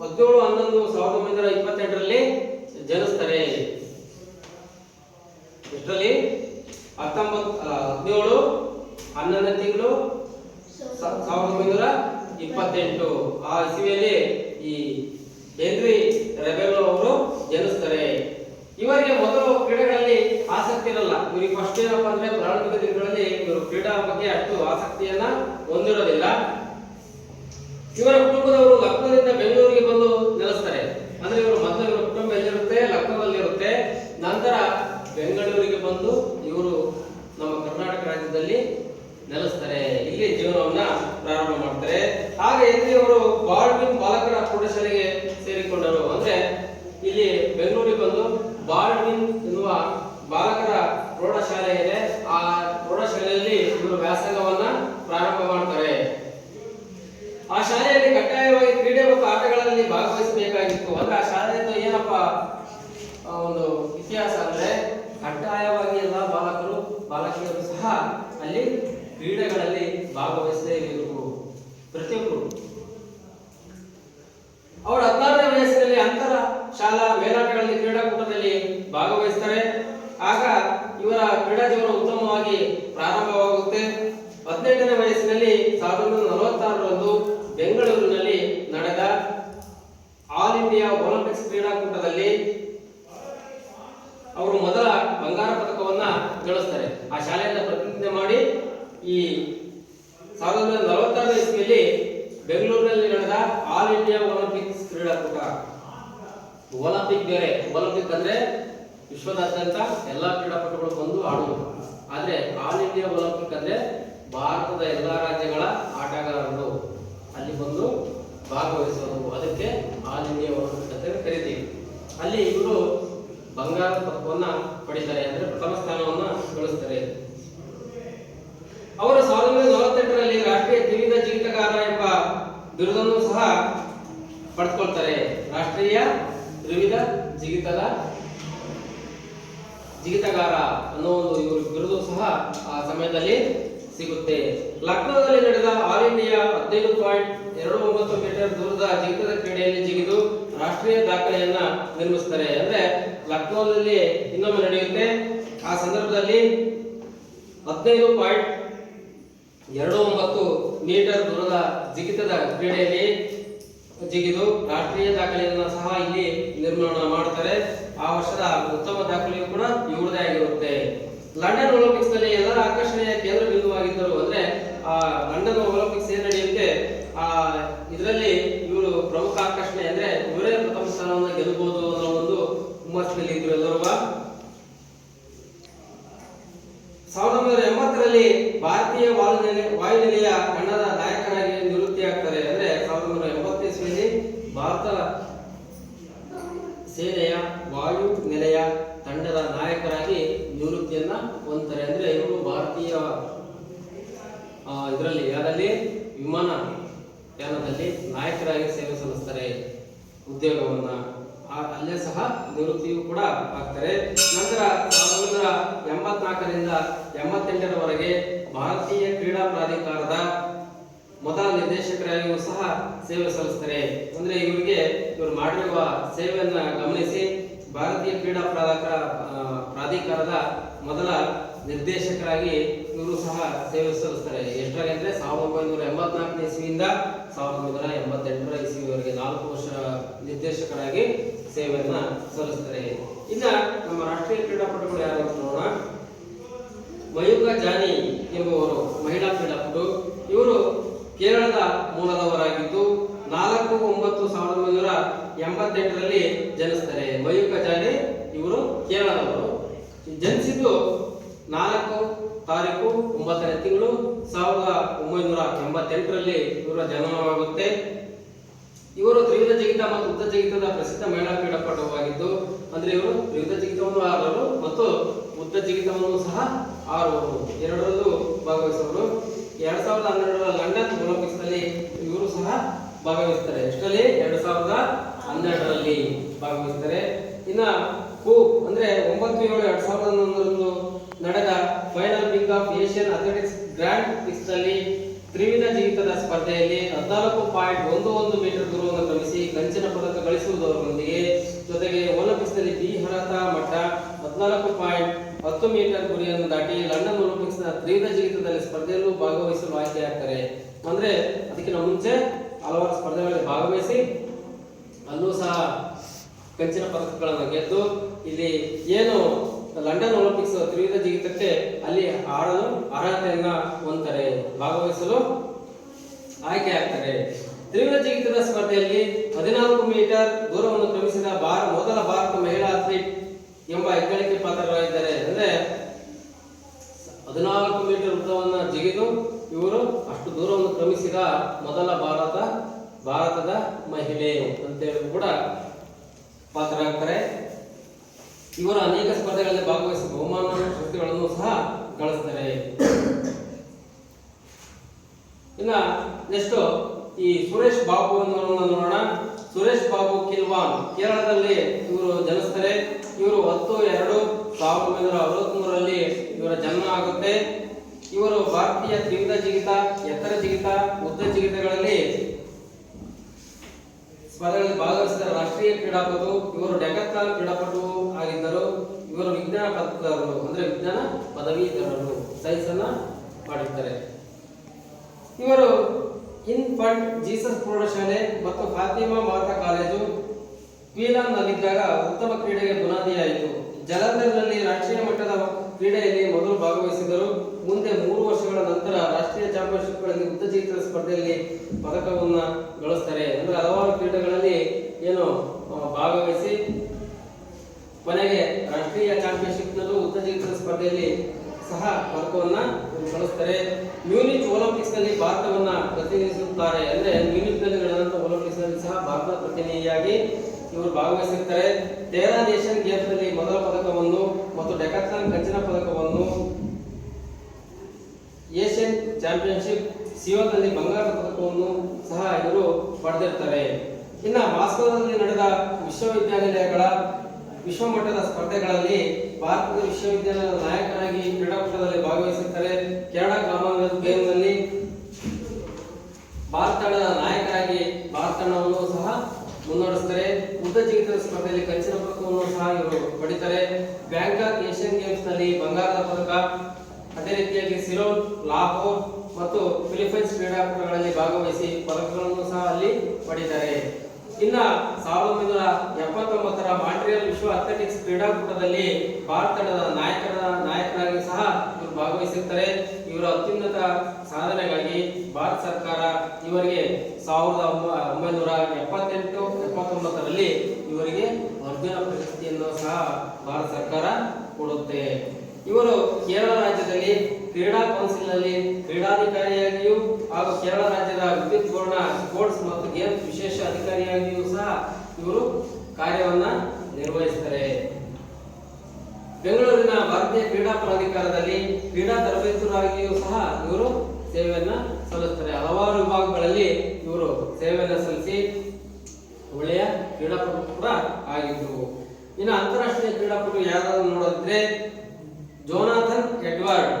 ಹದಿನೇಳು, ಹನ್ನೊಂದು, ಸಾವಿರದ ಒಂಬೈನೂರ ಇಪ್ಪತ್ತೆಂಟರಲ್ಲಿ ಜನಿಸ್ತಾರೆ. ಎಷ್ಟರಲ್ಲಿ? ಹತ್ತೊಂಬತ್ತು ಹದಿನೇಳು, ಹನ್ನೊಂದನೇ ತಿಂಗಳು ಸಾವಿರದ ಒಂಬೈನೂರ ಇಪ್ಪತ್ತೆಂಟು. ಆ ಇಸವಿಯಲ್ಲಿ ಈ ಹೆನ್ರಿ ರೆಬೆಲ್ ಅವರು ಜನಿಸ್ತಾರೆ ಇವರಿಗೆ ಮೊದಲು ಕ್ರೀಡೆಗಳಲ್ಲಿ ಆಸಕ್ತಿ ಇರಲ್ಲ. ಇವರಿಗೆ ಫಸ್ಟ್ ಏನಪ್ಪ ಅಂದ್ರೆ ಪ್ರಾರಂಭಿಕ ದಿನಗಳಲ್ಲಿ ಇವರು ಕ್ರೀಡಾ ಬಗ್ಗೆ ಅಷ್ಟು ಆಸಕ್ತಿಯನ್ನ ಹೊಂದಿರೋದಿಲ್ಲ. ಇವರ ಕುಟುಂಬದವರು ಲಕ್ನೋದಿಂದ ಬೆಂಗಳೂರಿಗೆ ಬಂದು ನೆಲೆಸ್ತಾರೆ ಅಂದ್ರೆ ಇವರು ಮೊದಲು ಇವರ ಕುಟುಂಬ ಎಲ್ಲಿರುತ್ತೆ ಲಕ್ನೋದಲ್ಲಿ ಇರುತ್ತೆ ನಂತರ ಬೆಂಗಳೂರಿಗೆ ಬಂದು ಇವರು ನಮ್ಮ ಕರ್ನಾಟಕ ರಾಜ್ಯದಲ್ಲಿ ನೆಲೆಸ್ತಾರೆ ಇಲ್ಲಿ ಜೀವನವನ್ನ ಪ್ರಾರಂಭ ಮಾಡ್ತಾರೆ ಆಗ ಎಲ್ಲಿ ಅವರು ಬಾಲ್ವಿನ್ ಬಾಲಕರ ಪ್ರೌಢಶಾಲೆಗೆ ಸೇರಿಕೊಂಡರು ಅಂದ್ರೆ ಇಲ್ಲಿ ಬೆಂಗಳೂರಿಗೆ ಬಂದು ಬಾಲ್ವಿನ್ ಎನ್ನುವ ಬಾಲಕರ ಪ್ರೌಢಶಾಲೆ ಇದೆ ಆ ಪ್ರೌಢಶಾಲೆಯಲ್ಲಿ ಇವರು ವ್ಯಾಸಂಗವನ್ನ ಪ್ರಾರಂಭ ಮಾಡ್ತಾರೆ. ಆ ಶಾಲೆಯಲ್ಲಿ ಕಡ್ಡಾಯವಾಗಿ ಕ್ರೀಡೆ ಮತ್ತು ಆಟಗಳಲ್ಲಿ ಭಾಗವಹಿಸಬೇಕಾಗಿತ್ತು. ಅಂದ್ರೆ ಆ ಶಾಲೆಯಿಂದ ಏನಪ್ಪ ಒಂದು ಇತಿಹಾಸ ಅಂದ್ರೆ ಕಡ್ಡಾಯವಾಗಿ ಎಲ್ಲ ಬಾಲಕರು, ಬಾಲಕಿಯರು ಸಹ ಅಲ್ಲಿ ಕ್ರೀಡೆಗಳಲ್ಲಿ ಭಾಗವಹಿಸಲೇಬೇಕು ಪ್ರತಿಯೊಬ್ಬರು ಅವರ ಹದಿನಾರನೇ ವಯಸ್ಸಿನಲ್ಲಿ ಅಂತರ ಶಾಲಾ ಮೇಲಾಟಗಳಲ್ಲಿ ಕ್ರೀಡಾಕೂಟದಲ್ಲಿ ಭಾಗವಹಿಸ್ತಾರೆ ಆಗ ಇವರ ಕ್ರೀಡಾ ಜೀವನ ಉತ್ತಮವಾಗಿ ಪ್ರಾರಂಭವಾಗುತ್ತೆ. ಹದಿನೆಂಟನೇ ವಯಸ್ಸಿನಲ್ಲಿ ಸಾವಿರದ ನಲವತ್ತಾರರಂದು ಬೆಂಗಳೂರಿನಲ್ಲಿ ನಡೆದ ಆಲ್ ಇಂಡಿಯಾ ಒಲಿಂಪಿಕ್ಸ್ ಕ್ರೀಡಾಕೂಟದಲ್ಲಿ ಅವರು ಮೊದಲ ಬಂಗಾರ ಪದಕವನ್ನ ಗಳಿಸ್ತಾರೆ. ಆ ಶಾಲೆಯಿಂದ ಪ್ರತಿನಿಧಿತ್ವ ಮಾಡಿ ಈ ಸಾವಿರದ ನಲವತ್ತಾರನೇ ಇಸ್ವಿಯಲ್ಲಿ ಬೆಂಗಳೂರಿನಲ್ಲಿ ನಡೆದ ಆಲ್ ಇಂಡಿಯಾ ಒಲಿಂಪಿಕ್ಸ್ ಕ್ರೀಡಾಕೂಟ. ಒಲಿಂಪಿಕ್ ಬೇರೆ. ಒಲಿಂಪಿಕ್ ಅಂದ್ರೆ ವಿಶ್ವದಾದ್ಯಂತ ಎಲ್ಲ ಕ್ರೀಡಾಪಟುಗಳು ಬಂದು ಆಡುವುದು. ಆದರೆ ಆಲ್ ಇಂಡಿಯಾ ಒಲಿಂಪಿಕ್ ಅಂದರೆ ಭಾರತದ ಎಲ್ಲ ರಾಜ್ಯಗಳ ಆಟಗಾರರು ಅಲ್ಲಿ ಬಂದು ಭಾಗವಹಿಸೋದು ಅದಕ್ಕೆ ಆಲ್ ಇಂಡಿಯಾ ಒಲಿಂಪಿಕ್ ಅಂತ ಕರಿತೀವಿ. ಅಲ್ಲಿ ಇವರು ಬಂಗಾರದ ಪದಕವನ್ನು ಪಡಿತಾರೆ ಅಂದರೆ ಪ್ರಥಮ ಸ್ಥಾನವನ್ನು ಗಳಿಸ್ತಾರೆ. ಅವರು ಸಾವಿರದ ಒಂಬೈನೂರ ನಲವತ್ತೆಂಟರಲ್ಲಿ ರಾಷ್ಟ್ರೀಯ ತ್ರಿವಿಧ ಜೀವಿತಗಾರ ಎಂಬ ಬಿರುದನ್ನು ಸಹ ಪಡೆದುಕೊಳ್ತಾರೆ. ರಾಷ್ಟ್ರೀಯ ತ್ರಿವಿಧ ಜಿಗಿತದ ಜಿಗಿತಗಾರ ಅನ್ನೋ ಒಂದು ಇವರು ಬಿರುದು ಸಹ ಆ ಸಮಯದಲ್ಲಿ ಸಿಗುತ್ತೆ. ಲಕ್ನೋದಲ್ಲಿ ನಡೆದ ಆಲ್ ಇಂಡಿಯಾ ಹದಿನೈದು ಪಾಯಿಂಟ್ ಎರಡು ಒಂಬತ್ತು ಮೀಟರ್ ದೂರದ ಜಿಗಿತದ ಕ್ರೀಡೆಯಲ್ಲಿ ಜಿಗಿದು ರಾಷ್ಟ್ರೀಯ ದಾಖಲೆಯನ್ನ ನಿರ್ಮಿಸ್ತಾರೆ. ಅಂದ್ರೆ ಲಕ್ನೋದಲ್ಲಿ ಇನ್ನೊಮ್ಮೆ ನಡೆಯುತ್ತೆ. ಆ ಸಂದರ್ಭದಲ್ಲಿ ಹದಿನೈದು ಪಾಯಿಂಟ್ ಎರಡು ಒಂಬತ್ತು ಮೀಟರ್ ದೂರದ ಜಿಗಿತದ ಕ್ರೀಡೆಯಲ್ಲಿ ಜಿಗಿದು ರಾಷ್ಟ್ರೀಯ ದಾಖಲೆಯನ್ನ ಸಹ ಇಲ್ಲಿ ನಿರ್ಮಾಣ ಮಾಡ್ತಾರೆ. ಆ ವರ್ಷದ ಉತ್ತಮ ದಾಖಲೆಯು ಕೂಡ ಇವರದೇ ಆಗಿರುತ್ತೆ. ಲಂಡನ್ ಒಲಿಂಪಿಕ್ಸ್ನಲ್ಲಿ ಎಲ್ಲರ ಆಕರ್ಷಣೆಯ ಕೇಂದ್ರ ಬಿಂದುವಾಗಿದ್ದರು ಅಂದ್ರೆ, ಆ ಲಂಡನ್ ಒಲಿಂಪಿಕ್ಸ್ ಏನ್ ನಡೆಯುತ್ತೆ? ಆ, ಇದರಲ್ಲಿ ಇವರು ಪ್ರಮುಖ ಆಕರ್ಷಣೆ ಅಂದ್ರೆ ಇವರೇ ಪ್ರಥಮ ಸ್ಥಾನವನ್ನು ಗೆಲ್ಲಬಹುದು ಅನ್ನೋ ಒಂದು ಹುಮ್ಮಸ್ಸಿನಲ್ಲಿ ಇದ್ರು ಎಲ್ಲರೂ ಸಾವಿರದ ಒಂಬೈನೂರ ಎಂಬತ್ತರಲ್ಲಿ ಭಾರತೀಯ ವಾಯುನೆಲೆ ವಾಯುನೆಲೆಯ ತಂಡದ ನಾಯಕನಾಗಿ ನಿವೃತ್ತಿ ಆಗ್ತಾರೆ ಅಂದ್ರೆ ಸಾವಿರದ ಒಂಬೈನೂರ ಎಂಬತ್ತು ಇಸ್ವಿಯಲ್ಲಿ ಭಾರತ ಸೇನೆಯ, ವಾಯು ನೆಲೆಯ ತಂಡದ ನಾಯಕರಾಗಿ ನಿವೃತ್ತಿಯನ್ನ ಹೊಂದ್ತಾರೆ ಅಂದ್ರೆ ಇವರು ಭಾರತೀಯ ಇದರಲ್ಲಿ, ಯಾರಲ್ಲಿ? ವಿಮಾನ ಯಾನದಲ್ಲಿ ನಾಯಕರಾಗಿ ಸೇವೆ ಸಲ್ಲಿಸ್ತಾರೆ, ಉದ್ಯೋಗವನ್ನ. ಅಲ್ಲೇ ಸಹ ನಿವೃತ್ತಿಯು ಕೂಡ ಆಗ್ತಾರೆ. ನಂತರ ಎಂಬತ್ನಾಲ್ಕರಿಂದ ಎಂಬತ್ತೆಂಟರವರೆಗೆ ಭಾರತೀಯ ಕ್ರೀಡಾ ಪ್ರಾಧಿಕಾರದ ಮೊದಲ ನಿರ್ದೇಶಕರಾಗಿಯೂ ಸಹ ಸೇವೆ ಸಲ್ಲಿಸ್ತಾರೆ. ಅಂದ್ರೆ ಇವರಿಗೆ ಇವರು ಮಾಡಿರುವ ಸೇವೆಯನ್ನ ಗಮನಿಸಿ ಭಾರತೀಯ ಕ್ರೀಡಾ ಪ್ರಾಧಿಕಾರ ಪ್ರಾಧಿಕಾರದ ಮೊದಲ ನಿರ್ದೇಶಕರಾಗಿ ಇವರು ಸಹ ಸೇವೆ ಸಲ್ಲಿಸ್ತಾರೆ. ಎಷ್ಟಾಗಿ ಅಂದ್ರೆ ಸಾವಿರದ ಒಂಬೈನೂರ ಎಂಬತ್ನಾಲ್ಕನೇ ಇಸ್ವಿಯಿಂದ ಸಾವಿರದ ಒಂಬೈನೂರ ಎಂಬತ್ತೆಂಟರ ಇಸ್ವಿವರೆಗೆ ನಾಲ್ಕು ವರ್ಷ ನಿರ್ದೇಶಕರಾಗಿ ಸೇವೆಯನ್ನ ಸಲ್ಲಿಸ್ತಾರೆ. ಇನ್ನ ನಮ್ಮ ರಾಷ್ಟ್ರೀಯ ಕ್ರೀಡಾಪಟುಗಳು ಯಾರು ಅಂತ ನೋಡೋಣ. ಮಯೂಕ ಜಾನಿ ಎಂಬುವರು ಮಹಿಳಾ ಕ್ರೀಡಾಪಟು. ಇವರು ಕೇರಳದ ಮೂಲದವರಾಗಿದ್ದು ನಾಲ್ಕು ಒಂಬತ್ತು ಸಾವಿರದ ಒಂಬೈನೂರ ಎಂಬತ್ತೆಂಟರಲ್ಲಿ ಜನಿಸ್ತಾರೆ. ಮಯೂಕ ಜಾಲಿ ಇವರು ಕೇರಳದವರು. ಜನಿಸಿದ್ದು ನಾಲ್ಕು ತಾರೀಕು ಒಂಬತ್ತನೇ ತಿಂಗಳು ಸಾವಿರದ ಒಂಬೈನೂರ ಎಂಬತ್ತೆಂಟರಲ್ಲಿ ಇವರ ಜನನವಾಗುತ್ತೆ ಇವರು ತ್ರಿವಿಧ ಜಗಿತ ಮತ್ತು ಉದ್ದ ಜಗಿತದ ಪ್ರಸಿದ್ಧ ಮಹಿಳಾ ಕ್ರೀಡಾಪಟುವಾಗಿದ್ದು, ಅಂದ್ರೆ ಇವರು ತ್ರಿವಿಧ ಜಗಿತವನ್ನು ಆರವರು ಮತ್ತು ಉದ್ದ ಜಿಗಿತವನ್ನು ಸಹ ಆಡುವರು ಎರಡರಲ್ಲೂ ಭಾಗವಹಿಸುವರು ಎರಡ್ ಸಾವಿರದ ಹನ್ನೆರಡರ ಲಂಡನ್ ಒಲಿಂಪಿಕ್ಸ್ನಲ್ಲಿ ಇವರು ಸಹ ಭಾಗವಹಿಸ್ತಾರೆ. ಎಷ್ಟರಲ್ಲಿ? ಎರಡ್ ಸಾವಿರದ ಹನ್ನೆರಡರಲ್ಲಿ ಭಾಗವಹಿಸ್ತಾರೆ. ಇನ್ನ ಕೂಪ್ ಅಂದ್ರೆ ಒಂಬತ್ತು ಏಳು ಎರಡ್ ಸಾವಿರದ ಹನ್ನೊಂದರಂದು ನಡೆದ final big of Asian athletics grand ಪಿಕ್ಸ್ನಲ್ಲಿ ತ್ರಿವಿಧ ಜೀವಿತದ ಸ್ಪರ್ಧೆಯಲ್ಲಿ ಹದಿನಾಲ್ಕು ಪಾಯಿಂಟ್ ಒಂದು ಒಂದು ಮೀಟರ್ ದೂರವನ್ನು ಕ್ರಮಿಸಿ ಕಂಚಿನ ಪದಕ ಗಳಿಸುವುದರೊಂದಿಗೆ ಜೊತೆಗೆ ಒಲಿಂಪಿಕ್ಸ್ನಲ್ಲಿ ಬಿ ಅರ್ಹತಾ ಮಟ್ಟ ಹದಿನಾಲ್ಕು ಪಾಯಿಂಟ್ ಹತ್ತು ಮೀಟರ್ ಗುರಿಯನ್ನು ದಾಟಿ ಲಂಡನ್ ಒಲಿಂಪಿಕ್ಸ್ನ ತ್ರಿವಿಧ ಜಿಗಿತದಲ್ಲಿ ಸ್ಪರ್ಧೆಯಲ್ಲೂ ಭಾಗವಹಿಸಲು ಆಯ್ಕೆಯಾಗ್ತಾರೆ. ಅಂದ್ರೆ ಅದಕ್ಕಿಂತ ಮುಂಚೆ ಹಲವಾರು ಸ್ಪರ್ಧೆಗಳಲ್ಲಿ ಭಾಗವಹಿಸಿ, ಅಲ್ಲೂ ಸಹ ಕಂಚಿನ ಪದಕಗಳನ್ನು ಗೆದ್ದು ಇಲ್ಲಿ ಏನು ಲಂಡನ್ ಒಲಿಂಪಿಕ್ಸ್ ತ್ರಿವಿಧ ಜಿಗಿತಕ್ಕೆ ಅಲ್ಲಿ ಆಡಲು ಅರ್ಹತೆಯನ್ನ ಹೊಂದ್ತಾರೆ, ಭಾಗವಹಿಸಲು ಆಯ್ಕೆ ಆಗ್ತಾರೆ. ತ್ರಿವಿಧ ಜಿಗಿತದ ಸ್ಪರ್ಧೆಯಲ್ಲಿ ಹದಿನಾಲ್ಕು ಮೀಟರ್ ದೂರವನ್ನು ಕ್ರಮಿಸಿದ ಭಾರ, ಮೊದಲ ಭಾರತ ಮಹಿಳಾ ಅಥ್ಲೀಟ್ ಎಂಬ ಹೆಗ್ಗಳಿಕೆ ಪಾತ್ರರಾಗಿದ್ದಾರೆ ಅಂದ್ರೆ ಹದಿನಾಲ್ಕು ಮೀಟರ್ ಉದ್ದವನ್ನು ಜಿಗಿದು ಇವರು ಅಷ್ಟು ದೂರವನ್ನು ಕ್ರಮಿಸಿದ ಮೊದಲ ಭಾರತ, ಭಾರತದ ಮಹಿಳೆ ಅಂತೇಳಿ ಕೂಡ ಪಾತ್ರರಾಗ್ತಾರೆ. ಇವರು ಅನೇಕ ಸ್ಪರ್ಧೆಗಳಲ್ಲಿ ಭಾಗವಹಿಸಿ ಬಹುಮಾನ ಪ್ರಶಸ್ತಿಗಳನ್ನು ಸಹ ಗಳಿಸ್ತಾರೆ. ಇನ್ನ ನೆಕ್ಸ್ಟ್ ಈ ಸುರೇಶ್ ಬಾಬು ಅನ್ನೋರನ್ನ ನೋಡೋಣ. ಸುರೇಶ್ ಬಾಬು ಕಿಲ್ವಾನ್. ಕೇರಳದಲ್ಲಿ ಇವರು ಜನಿಸ್ತಾರೆ. ಇವರು ಹತ್ತು ಎರಡು ಸಾವಿರದ ಒಂಬೈನೂರ ಅರವತ್ಮೂರರಲ್ಲಿ ಇವರ ಜನ್ಮ ಆಗುತ್ತೆ. ಇವರು ಭಾರತೀಯ ತ್ರಿವಿಧ ಜಿಗಿತ ಎತ್ತರ ಜಿಗಿತ ಉದ್ದ ಜಿಗಿತಗಳಲ್ಲಿ ಸ್ಪರ್ಧೆಗಳಲ್ಲಿ ಭಾಗವಹಿಸಿದ ರಾಷ್ಟ್ರೀಯ ಕ್ರೀಡಾಪಟು, ಇವರು ಡೆಕತ್ಲಾನ್ ಕ್ರೀಡಾಪಟು ಆಗಿದ್ದರು. ಇವರು ವಿಜ್ಞಾನ ಪತ್ರರು ಅಂದ್ರೆ ವಿಜ್ಞಾನ ಪದವೀಧರರು ಸೈನ್ಸ್ ಅನ್ನ ಮಾಡಿರ್ತಾರೆ ಇವರು ಇನ್ಫಂಟ್ ಜೀಸಸ್ ಪ್ರೌಢಶಾಲೆ ಮತ್ತು ಫಾತಿಮಾ ಮಾತಾ ಕಾಲೇಜು ಕ್ವೀಲಾನ್ ನಲ್ಲಿದ್ದಾಗ ಉತ್ತಮ ಕ್ರೀಡೆಗೆ ಬುನಾದಿಯಾಯಿತು. ಜಲಂಧರ್ನಲ್ಲಿ ರಾಷ್ಟ್ರೀಯ ಮಟ್ಟದ ಕ್ರೀಡೆಯಲ್ಲಿ ಮೊದಲು ಭಾಗವಹಿಸಿದರು. ಮುಂದೆ ಮೂರು ವರ್ಷಗಳ ನಂತರ ರಾಷ್ಟ್ರೀಯ ಚಾಂಪಿಯನ್ಶಿಪ್ಗಳಲ್ಲಿ ಜಿಗಿತದ ಸ್ಪರ್ಧೆಯಲ್ಲಿ ಪದಕವನ್ನ ಗಳಿಸ್ತಾರೆ. ಅಂದ್ರೆ ಹಲವಾರು ಕ್ರೀಡೆಗಳಲ್ಲಿ ಏನು ಭಾಗವಹಿಸಿ ಕೊನೆಗೆ ರಾಷ್ಟ್ರೀಯ ಚಾಂಪಿಯನ್ಶಿಪ್ನಲ್ಲೂ ಜಿಗಿತದ ಸ್ಪರ್ಧೆಯಲ್ಲಿ ಸಹ ಪದಕವನ್ನ ಗಳಿಸ್ತಾರೆ. ಮ್ಯೂನಿಚ್ ಒಲಿಂಪಿಕ್ಸ್ನಲ್ಲಿ ಭಾರತವನ್ನ ಪ್ರತಿನಿಧಿಸುತ್ತಾರೆ. ಅಂದ್ರೆ ಮ್ಯೂನಿಚ್ನಲ್ಲಿ ನಡೆದಂತ ಒಲಿಂಪಿಕ್ಸ್ನಲ್ಲಿ ಸಹ ಭಾರತ ಪ್ರತಿನಿಧಿಯಾಗಿ ಇವರು ಭಾಗವಹಿಸಿರ್ತಾರೆ. ತೇರಾ ಏಷ್ಯನ್ ಗೇಮ್ಸ್ನಲ್ಲಿ ಮೊದಲ ಪದಕವನ್ನು ಮತ್ತು ಡೆಕಾಥ್ಲಾನ್ ಕಂಚಿನ ಪದಕವನ್ನು ಏಷ್ಯನ್ ಚಾಂಪಿಯನ್ಶಿಪ್ ಸಿಯೋದಲ್ಲಿ ಬಂಗಾರದ ಪದಕವನ್ನು ಸಹ ಇವರು ಪಡೆದಿರ್ತಾರೆ ಇನ್ನ ಮಾಸ್ಕೋದಲ್ಲಿ ನಡೆದ ವಿಶ್ವವಿದ್ಯಾನಿಲಯಗಳ ವಿಶ್ವಮಟ್ಟದ ಸ್ಪರ್ಧೆಗಳಲ್ಲಿ ಭಾರತದ ವಿಶ್ವವಿದ್ಯಾಲಯದ ನಾಯಕರಾಗಿ ಕ್ರೀಡಾಕೂಟದಲ್ಲಿ ಭಾಗವಹಿಸುತ್ತಾರೆ. ಕೆನಡಾ ಕಾಮನ್ವೆಲ್ತ್ ಗೇಮ್ನಲ್ಲಿ ಭಾರತ ತಂಡದ ನಾಯಕರಾಗಿ ಭಾರತ ತಂಡವನ್ನು ಸಹ ಮುನ್ನಡೆಸ್ತಾರೆ ಉದ್ದ ಜಿಗಿತದ ಸ್ಪರ್ಧೆಯಲ್ಲಿ ಕಂಚಿನ ಪದಕವನ್ನು ಸಹ ಇವರು ಪಡಿತಾರೆ. ಬ್ಯಾಂಕಾಕ್ ಏಷ್ಯನ್ ಗೇಮ್ಸ್ನಲ್ಲಿ ಬಂಗಾರದ ಪದಕ ಅದೇ ರೀತಿಯಾಗಿ ಸಿರೋನ್ ಲಾಹೋರ್ ಮತ್ತು ಫಿಲಿಪೈನ್ಸ್ ಕ್ರೀಡಾಕೂಟಗಳಲ್ಲಿ ಭಾಗವಹಿಸಿ ಪದಕಗಳನ್ನು ಸಹ ಅಲ್ಲಿ ಪಡೆದಿದ್ದಾರೆ. ಇನ್ನ ಸಾವಿರದ ಒಂಬೈನೂರ ಎಪ್ಪತ್ತೊಂಬತ್ತರ ಮಾಂಟ್ರಿಯಲ್ ವಿಶ್ವ ಅಥ್ಲೆಟಿಕ್ಸ್ ಕ್ರೀಡಾಕೂಟದಲ್ಲಿ ಭಾರತ ತಂಡದ ನಾಯಕರ ನಾಯಕರಾಗಿ ಸಹ ಇವರು ಭಾಗವಹಿಸಿರ್ತಾರೆ. ಇವರ ಅತ್ಯುನ್ನತ ಸಾಧನೆಗಾಗಿ ಭಾರತ ಸರ್ಕಾರ ಇವರಿಗೆ ಸಾವಿರದ ಒಂಬ- ಒಂಬೈನೂರ ಎಪ್ಪತ್ತೆಂಟು, ಎಪ್ಪತ್ತೊಂಬತ್ತರಲ್ಲಿ ಇವರಿಗೆ ಅರ್ಜುನ ಪ್ರಶಸ್ತಿಯನ್ನು ಸಹ ಭಾರತ ಸರ್ಕಾರ ಕೊಡುತ್ತೆ. ಇವರು ಕೇರಳ ರಾಜ್ಯದಲ್ಲಿ ಕ್ರೀಡಾ ಕೌನ್ಸಿಲ್ನಲ್ಲಿ ಕ್ರೀಡಾಧಿಕಾರಿಯಾಗಿಯೂ ಹಾಗೂ ಕೇರಳ ರಾಜ್ಯದ ವಿದ್ಯುತ್ ಬೋರ್ಡ್ನ ಸ್ಪೋರ್ಟ್ಸ್ ಮತ್ತು ಗೇಮ್ಸ್ ವಿಶೇಷ ಅಧಿಕಾರಿಯಾಗಿಯೂ ಸಹ ಇವರು ಕಾರ್ಯವನ್ನ ನಿರ್ವಹಿಸ್ತಾರೆ ಬೆಂಗಳೂರಿನ ಭಾರತೀಯ ಕ್ರೀಡಾ ಪ್ರಾಧಿಕಾರದಲ್ಲಿ ಕ್ರೀಡಾ ತರಬೇತುದಾರರಾಗಿಯೂ ಸಹ ಇವರು ಸೇವೆಯನ್ನ ಸಲ್ಲಿಸ್ತಾರೆ ಹಲವಾರು ವಿಭಾಗಗಳಲ್ಲಿ ಇವರು ಸೇವೆಯನ್ನ ಸಲ್ಲಿಸಿ ಒಳ್ಳೆಯ ಕ್ರೀಡಾಪಟು ಕೂಡ ಆಗಿದ್ರು ಇನ್ನು ಅಂತಾರಾಷ್ಟ್ರೀಯ ಕ್ರೀಡಾಪಟು ಯಾರಾದ್ರೂ ನೋಡಿದ್ರೆ Jonathan Edward.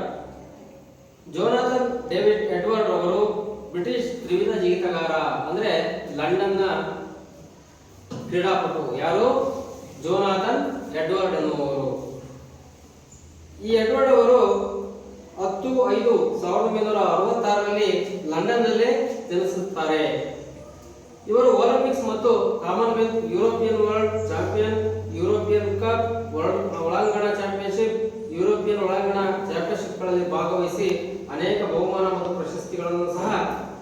Jonathan David Edward ಅವರು ಬ್ರಿಟಿಷ್ ತ್ರಿವಿಧ ಜಿಗಿತಗಾರ, ಅಂದ್ರೆ ಲಂಡನ್ನ ಕ್ರೀಡಾಪಟು. ಯಾರು? ಜೋನಾಥನ್ ಎಡ್ವರ್ಡ್ ಎನ್ನುವರು ಈ ಎಡ್ವರ್ಡ್ ಅವರು ಹತ್ತು ಐದು ಸಾವಿರದ ಒಂಬೈನೂರ ಅರವತ್ತಾರರಲ್ಲಿ ಲಂಡನ್ನಲ್ಲೇ ಜನಿಸುತ್ತಾರೆ. ಇವರು ಒಲಿಂಪಿಕ್ಸ್ ಮತ್ತು Commonwealth European world champion, European cup, world ಒಳಾಂಗಣ ಚಾಂಪಿಯನ್ಶಿಪ್, ಯುರೋಪಿಯನ್ ಒಳಾಂಗಣ ಚಾಂಪಿಯನ್ಶಿಪ್ಗಳಲ್ಲಿ ಭಾಗವಹಿಸಿ ಅನೇಕ ಬಹುಮಾನ ಮತ್ತು ಪ್ರಶಸ್ತಿಗಳನ್ನು ಸಹ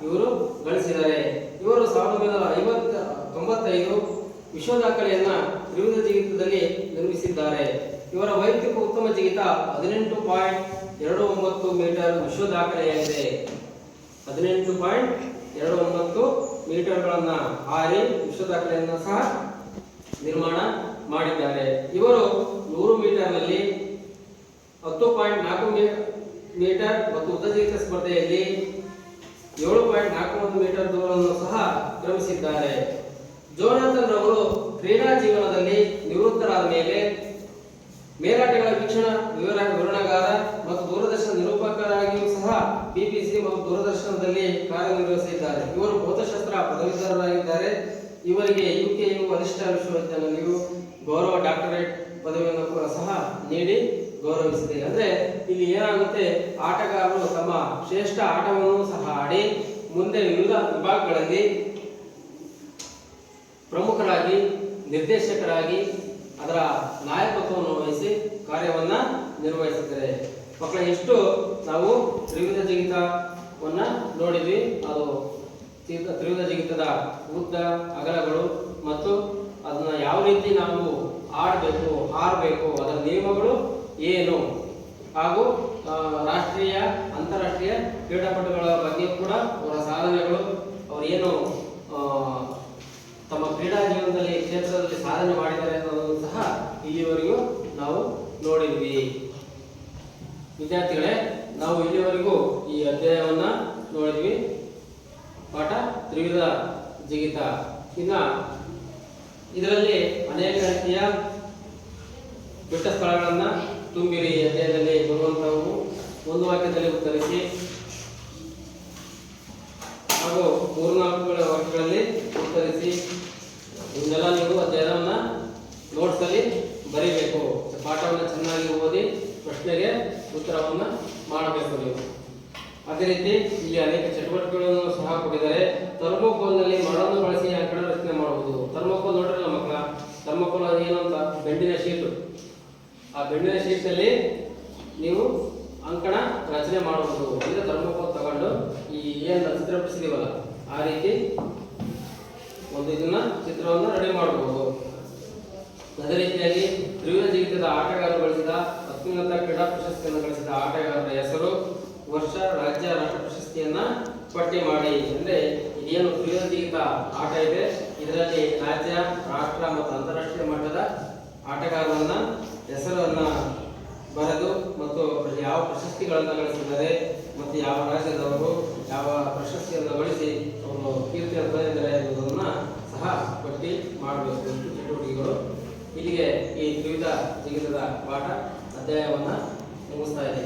ಇವರು ಗಳಿಸಿದ್ದಾರೆ. ಇವರು ಸಾವಿರದ ಒಂಬೈನೂರ ಐವತ್ತ ತೊಂಬತ್ತೈದು ವಿಶ್ವ ದಾಖಲೆಯನ್ನ ತ್ರಿವಿಧ ಜಿಗಿತದಲ್ಲಿ ನಿರ್ಮಿಸಿದ್ದಾರೆ. ಇವರ ವೈಯಕ್ತಿಕ ಉತ್ತಮ ಜಿಗಿತ ಹದಿನೆಂಟು ಪಾಯಿಂಟ್ ಎರಡು ಒಂಬತ್ತು ಮೀಟರ್ ವಿಶ್ವ ದಾಖಲೆಯಾಗಿದೆ ಹದಿನೆಂಟು ಪಾಯಿಂಟ್ ಎರಡು ಒಂಬತ್ತು ಮೀಟರ್ಗಳನ್ನ ಹಾರಿ ವಿಶ್ವ ದಾಖಲೆಯನ್ನು ಸಹ ನಿರ್ಮಾಣ ಮಾಡಿದ್ದಾರೆ. ಇವರು ನೂರು ಮೀಟರ್ನಲ್ಲಿ ಹತ್ತು ಪಾಯಿಂಟ್ ನಾಲ್ಕು ಮೀ- ಮೀಟರ್ ಮತ್ತು ಉದ್ದ ಜಿಗಿತ ಸ್ಪರ್ಧೆಯಲ್ಲಿ ಏಳು ಪಾಯಿಂಟ್ ನಾಲ್ಕು ಒಂದು ಮೀಟರ್ ದೂರವನ್ನು ಸಹ ಕ್ರಮಿಸಿದ್ದಾರೆ. ಜೋನಾಥನ್ ಅವರು ಕ್ರೀಡಾ ಜೀವನದಲ್ಲಿ ನಿವೃತ್ತರಾದ ಮೇಲೆ ಮೇಲಾಟಗಳ ವೀಕ್ಷಣ, ವಿವರ, ವಿವರಣಗಾರ ಮತ್ತು ದೂರದರ್ಶನ ನಿರೂಪಕರಾಗಿಯೂ ಸಹ ಬಿಬಿಸಿ ಮತ್ತು ದೂರದರ್ಶನದಲ್ಲಿ ಕಾರ್ಯನಿರ್ವಹಿಸಿದ್ದಾರೆ. ಇವರು ಭೌತಶಾಸ್ತ್ರ ಪದವೀಧರರಾಗಿದ್ದಾರೆ. ಇವರಿಗೆ ಯುಕೆಯು ವರಿಷ್ಠ ವಿಶ್ವವಿದ್ಯಾನಿಲಯವು ಗೌರವ ಡಾಕ್ಟರೇಟ್ ಪದವಿಯನ್ನು ಕೂಡ ಸಹ ನೀಡಿ ಗೌರವಿಸಿದೆ. ಅಂದ್ರೆ ಇಲ್ಲಿ ಏನಾಗುತ್ತೆ, ಆಟಗಾರರು ತಮ್ಮ ಶ್ರೇಷ್ಠ ಆಟವನ್ನು ಸಹ ಆಡಿ ಮುಂದೆ ವಿವಿಧ ವಿಭಾಗಗಳಲ್ಲಿ ಪ್ರಮುಖರಾಗಿ, ನಿರ್ದೇಶಕರಾಗಿ ಅದರ ನಾಯಕತ್ವವನ್ನು ವಹಿಸಿ ಕಾರ್ಯವನ್ನ ನಿರ್ವಹಿಸಿದ್ದಾರೆ. ಮಕ್ಕಳ ಎಷ್ಟು ನಾವು ತ್ರಿವಿಧ ಜಿಗಿತವನ್ನ ನೋಡಿದ್ವಿ. ಅದು ತ್ರಿವಿಧ ಜಿಗಿತದ ಉದ್ದ ಅಗಲಗಳು ಮತ್ತು ಅದನ್ನ ಯಾವ ರೀತಿ ನಾವು ಆಡಬೇಕು, ಹಾರಬೇಕು, ಅದರ ನಿಯಮಗಳು ಏನು? ಹಾಗೂ ರಾಷ್ಟ್ರೀಯ, ಅಂತಾರಾಷ್ಟ್ರೀಯ ಕ್ರೀಡಾಪಟುಗಳ ಬಗ್ಗೆ ಕೂಡ ಅವರ ಸಾಧನೆಗಳು, ಅವರು ಏನು ತಮ್ಮ ಕ್ರೀಡಾ ಜೀವನದಲ್ಲಿ, ಕ್ಷೇತ್ರದಲ್ಲಿ ಸಾಧನೆ ಮಾಡಿದ್ದಾರೆ ಅನ್ನೋದನ್ನು ಸಹ ಇಲ್ಲಿವರೆಗೂ ನಾವು ನೋಡಿದ್ವಿ. ವಿದ್ಯಾರ್ಥಿಗಳೇ, ನಾವು ಇಲ್ಲಿವರೆಗೂ ಈ ಅಧ್ಯಾಯವನ್ನು ನೋಡಿದ್ವಿ. ಪಾಠ ತ್ರಿವಿಧ ಜಿಗಿತ. ಇನ್ನು ಇದರಲ್ಲಿ ಅನೇಕ ರೀತಿಯ ಬೆಟ್ಟ ಸ್ಥಳಗಳನ್ನ ತುಂಬಿರಿ ಅಧ್ಯಾಯದಲ್ಲಿ ಬರುವಂತಹವು ಒಂದು ವಾಕ್ಯದಲ್ಲಿ ಉತ್ತರಿಸಿ. ಹಾಗೂ ಮೂರ್ನಾಲ್ಕು ವಾಕ್ಯಗಳಲ್ಲಿ ಉತ್ತರಿಸಿ. ಇನ್ನೆಲ್ಲ ನೀವು ಅಧ್ಯಯನವನ್ನ ನೋಟ್ಸಲ್ಲಿ ಬರೀಬೇಕು. ಪಾಠವನ್ನು ಚೆನ್ನಾಗಿ ಓದಿ ಪ್ರಶ್ನೆಗೆ ಉತ್ತರವನ್ನು ಮಾಡಬೇಕು ನೀವು. ಅದೇ ರೀತಿ ಇಲ್ಲಿ ಅನೇಕ ಚಟುವಟಿಕೆಗಳನ್ನು ಸಹ ಕೊಟ್ಟಿದ್ದಾರೆ. ಥರ್ಮೋಕೋಲ್ನಲ್ಲಿ ಮರವನ್ನು ಬಳಸಿ ಅಂಕಣ ರಚನೆ ಮಾಡುವುದು. ಥರ್ಮೋಕೋಲ್ ನೋಡ್ರಲ್ಲ ಮಕ್ಕಳ? ಥರ್ಮೋಕೋಲ್ ಏನು ಅಂತ? ಬೆಂಡಿನ ಶೀಟು ಆ ಶೀಟ್ ಶೀಟ್ನಲ್ಲಿ ನೀವು ಅಂಕಣ ರಚನೆ ಮಾಡಬಹುದು ಅಂದರೆ ಥರ್ಮೋಕೋಲ್ ತಗೊಂಡು ಈ ಏನು ಚಿತ್ರ ಬಿಡಿಸಿದೀವಲ್ಲ, ಆ ರೀತಿ ಒಂದು ಇದನ್ನ ಚಿತ್ರವನ್ನು ರೆಡಿ ಮಾಡಬಹುದು ಅದೇ ರೀತಿಯಾಗಿ ತ್ರಿವಿಧ ಜೀವಿತದ ಆಟಗಾರರು ಗಳಿಸಿದ, ಅತ್ಯುನ್ನತ ಕ್ರೀಡಾ ಪ್ರಶಸ್ತಿಯನ್ನು ಗಳಿಸಿದ ಆಟಗಾರರ ಹೆಸರು ವರ್ಷ ರಾಜ್ಯ ರಾಷ್ಟ್ರ ಪ್ರಶಸ್ತಿಯನ್ನ ಪಟ್ಟಿ ಮಾಡಿ. ಅಂದ್ರೆ ಇದೇನು ತ್ರಿವಿಧ ಜೀವಿತ ಆಟ ಇದೆ. ಇದರಲ್ಲಿ ರಾಜ್ಯ, ರಾಷ್ಟ್ರ ಮತ್ತು ಅಂತಾರಾಷ್ಟ್ರೀಯ ಮಟ್ಟದ ಆಟಗಾರರನ್ನ ಹೆಸರನ್ನ ಬರೆದು ಮತ್ತು ಯಾವ ಪ್ರಶಸ್ತಿಗಳನ್ನು ಗಳಿಸಿದ್ದಾರೆ ಮತ್ತು ಯಾವ ರಾಜ್ಯದವರು ಯಾವ ಪ್ರಶಸ್ತಿಯನ್ನು ಗಳಿಸಿ ಅವರು ಕೀರ್ತಿಯನ್ನು ತಂದಿದ್ದಾರೆ ಎಂಬುದನ್ನು ಸಹ ಪಟ್ಟಿ ಮಾಡಬೇಕು ಚಟುವಟಿಕೆಗಳು ಇಲ್ಲಿಗೆ ಈ ತ್ರಿವಿಧ ಜಿಗಿತದ ಪಾಠ ಅಧ್ಯಾಯವನ್ನು ಮುಗಿಸ್ತಾ ಇದೆ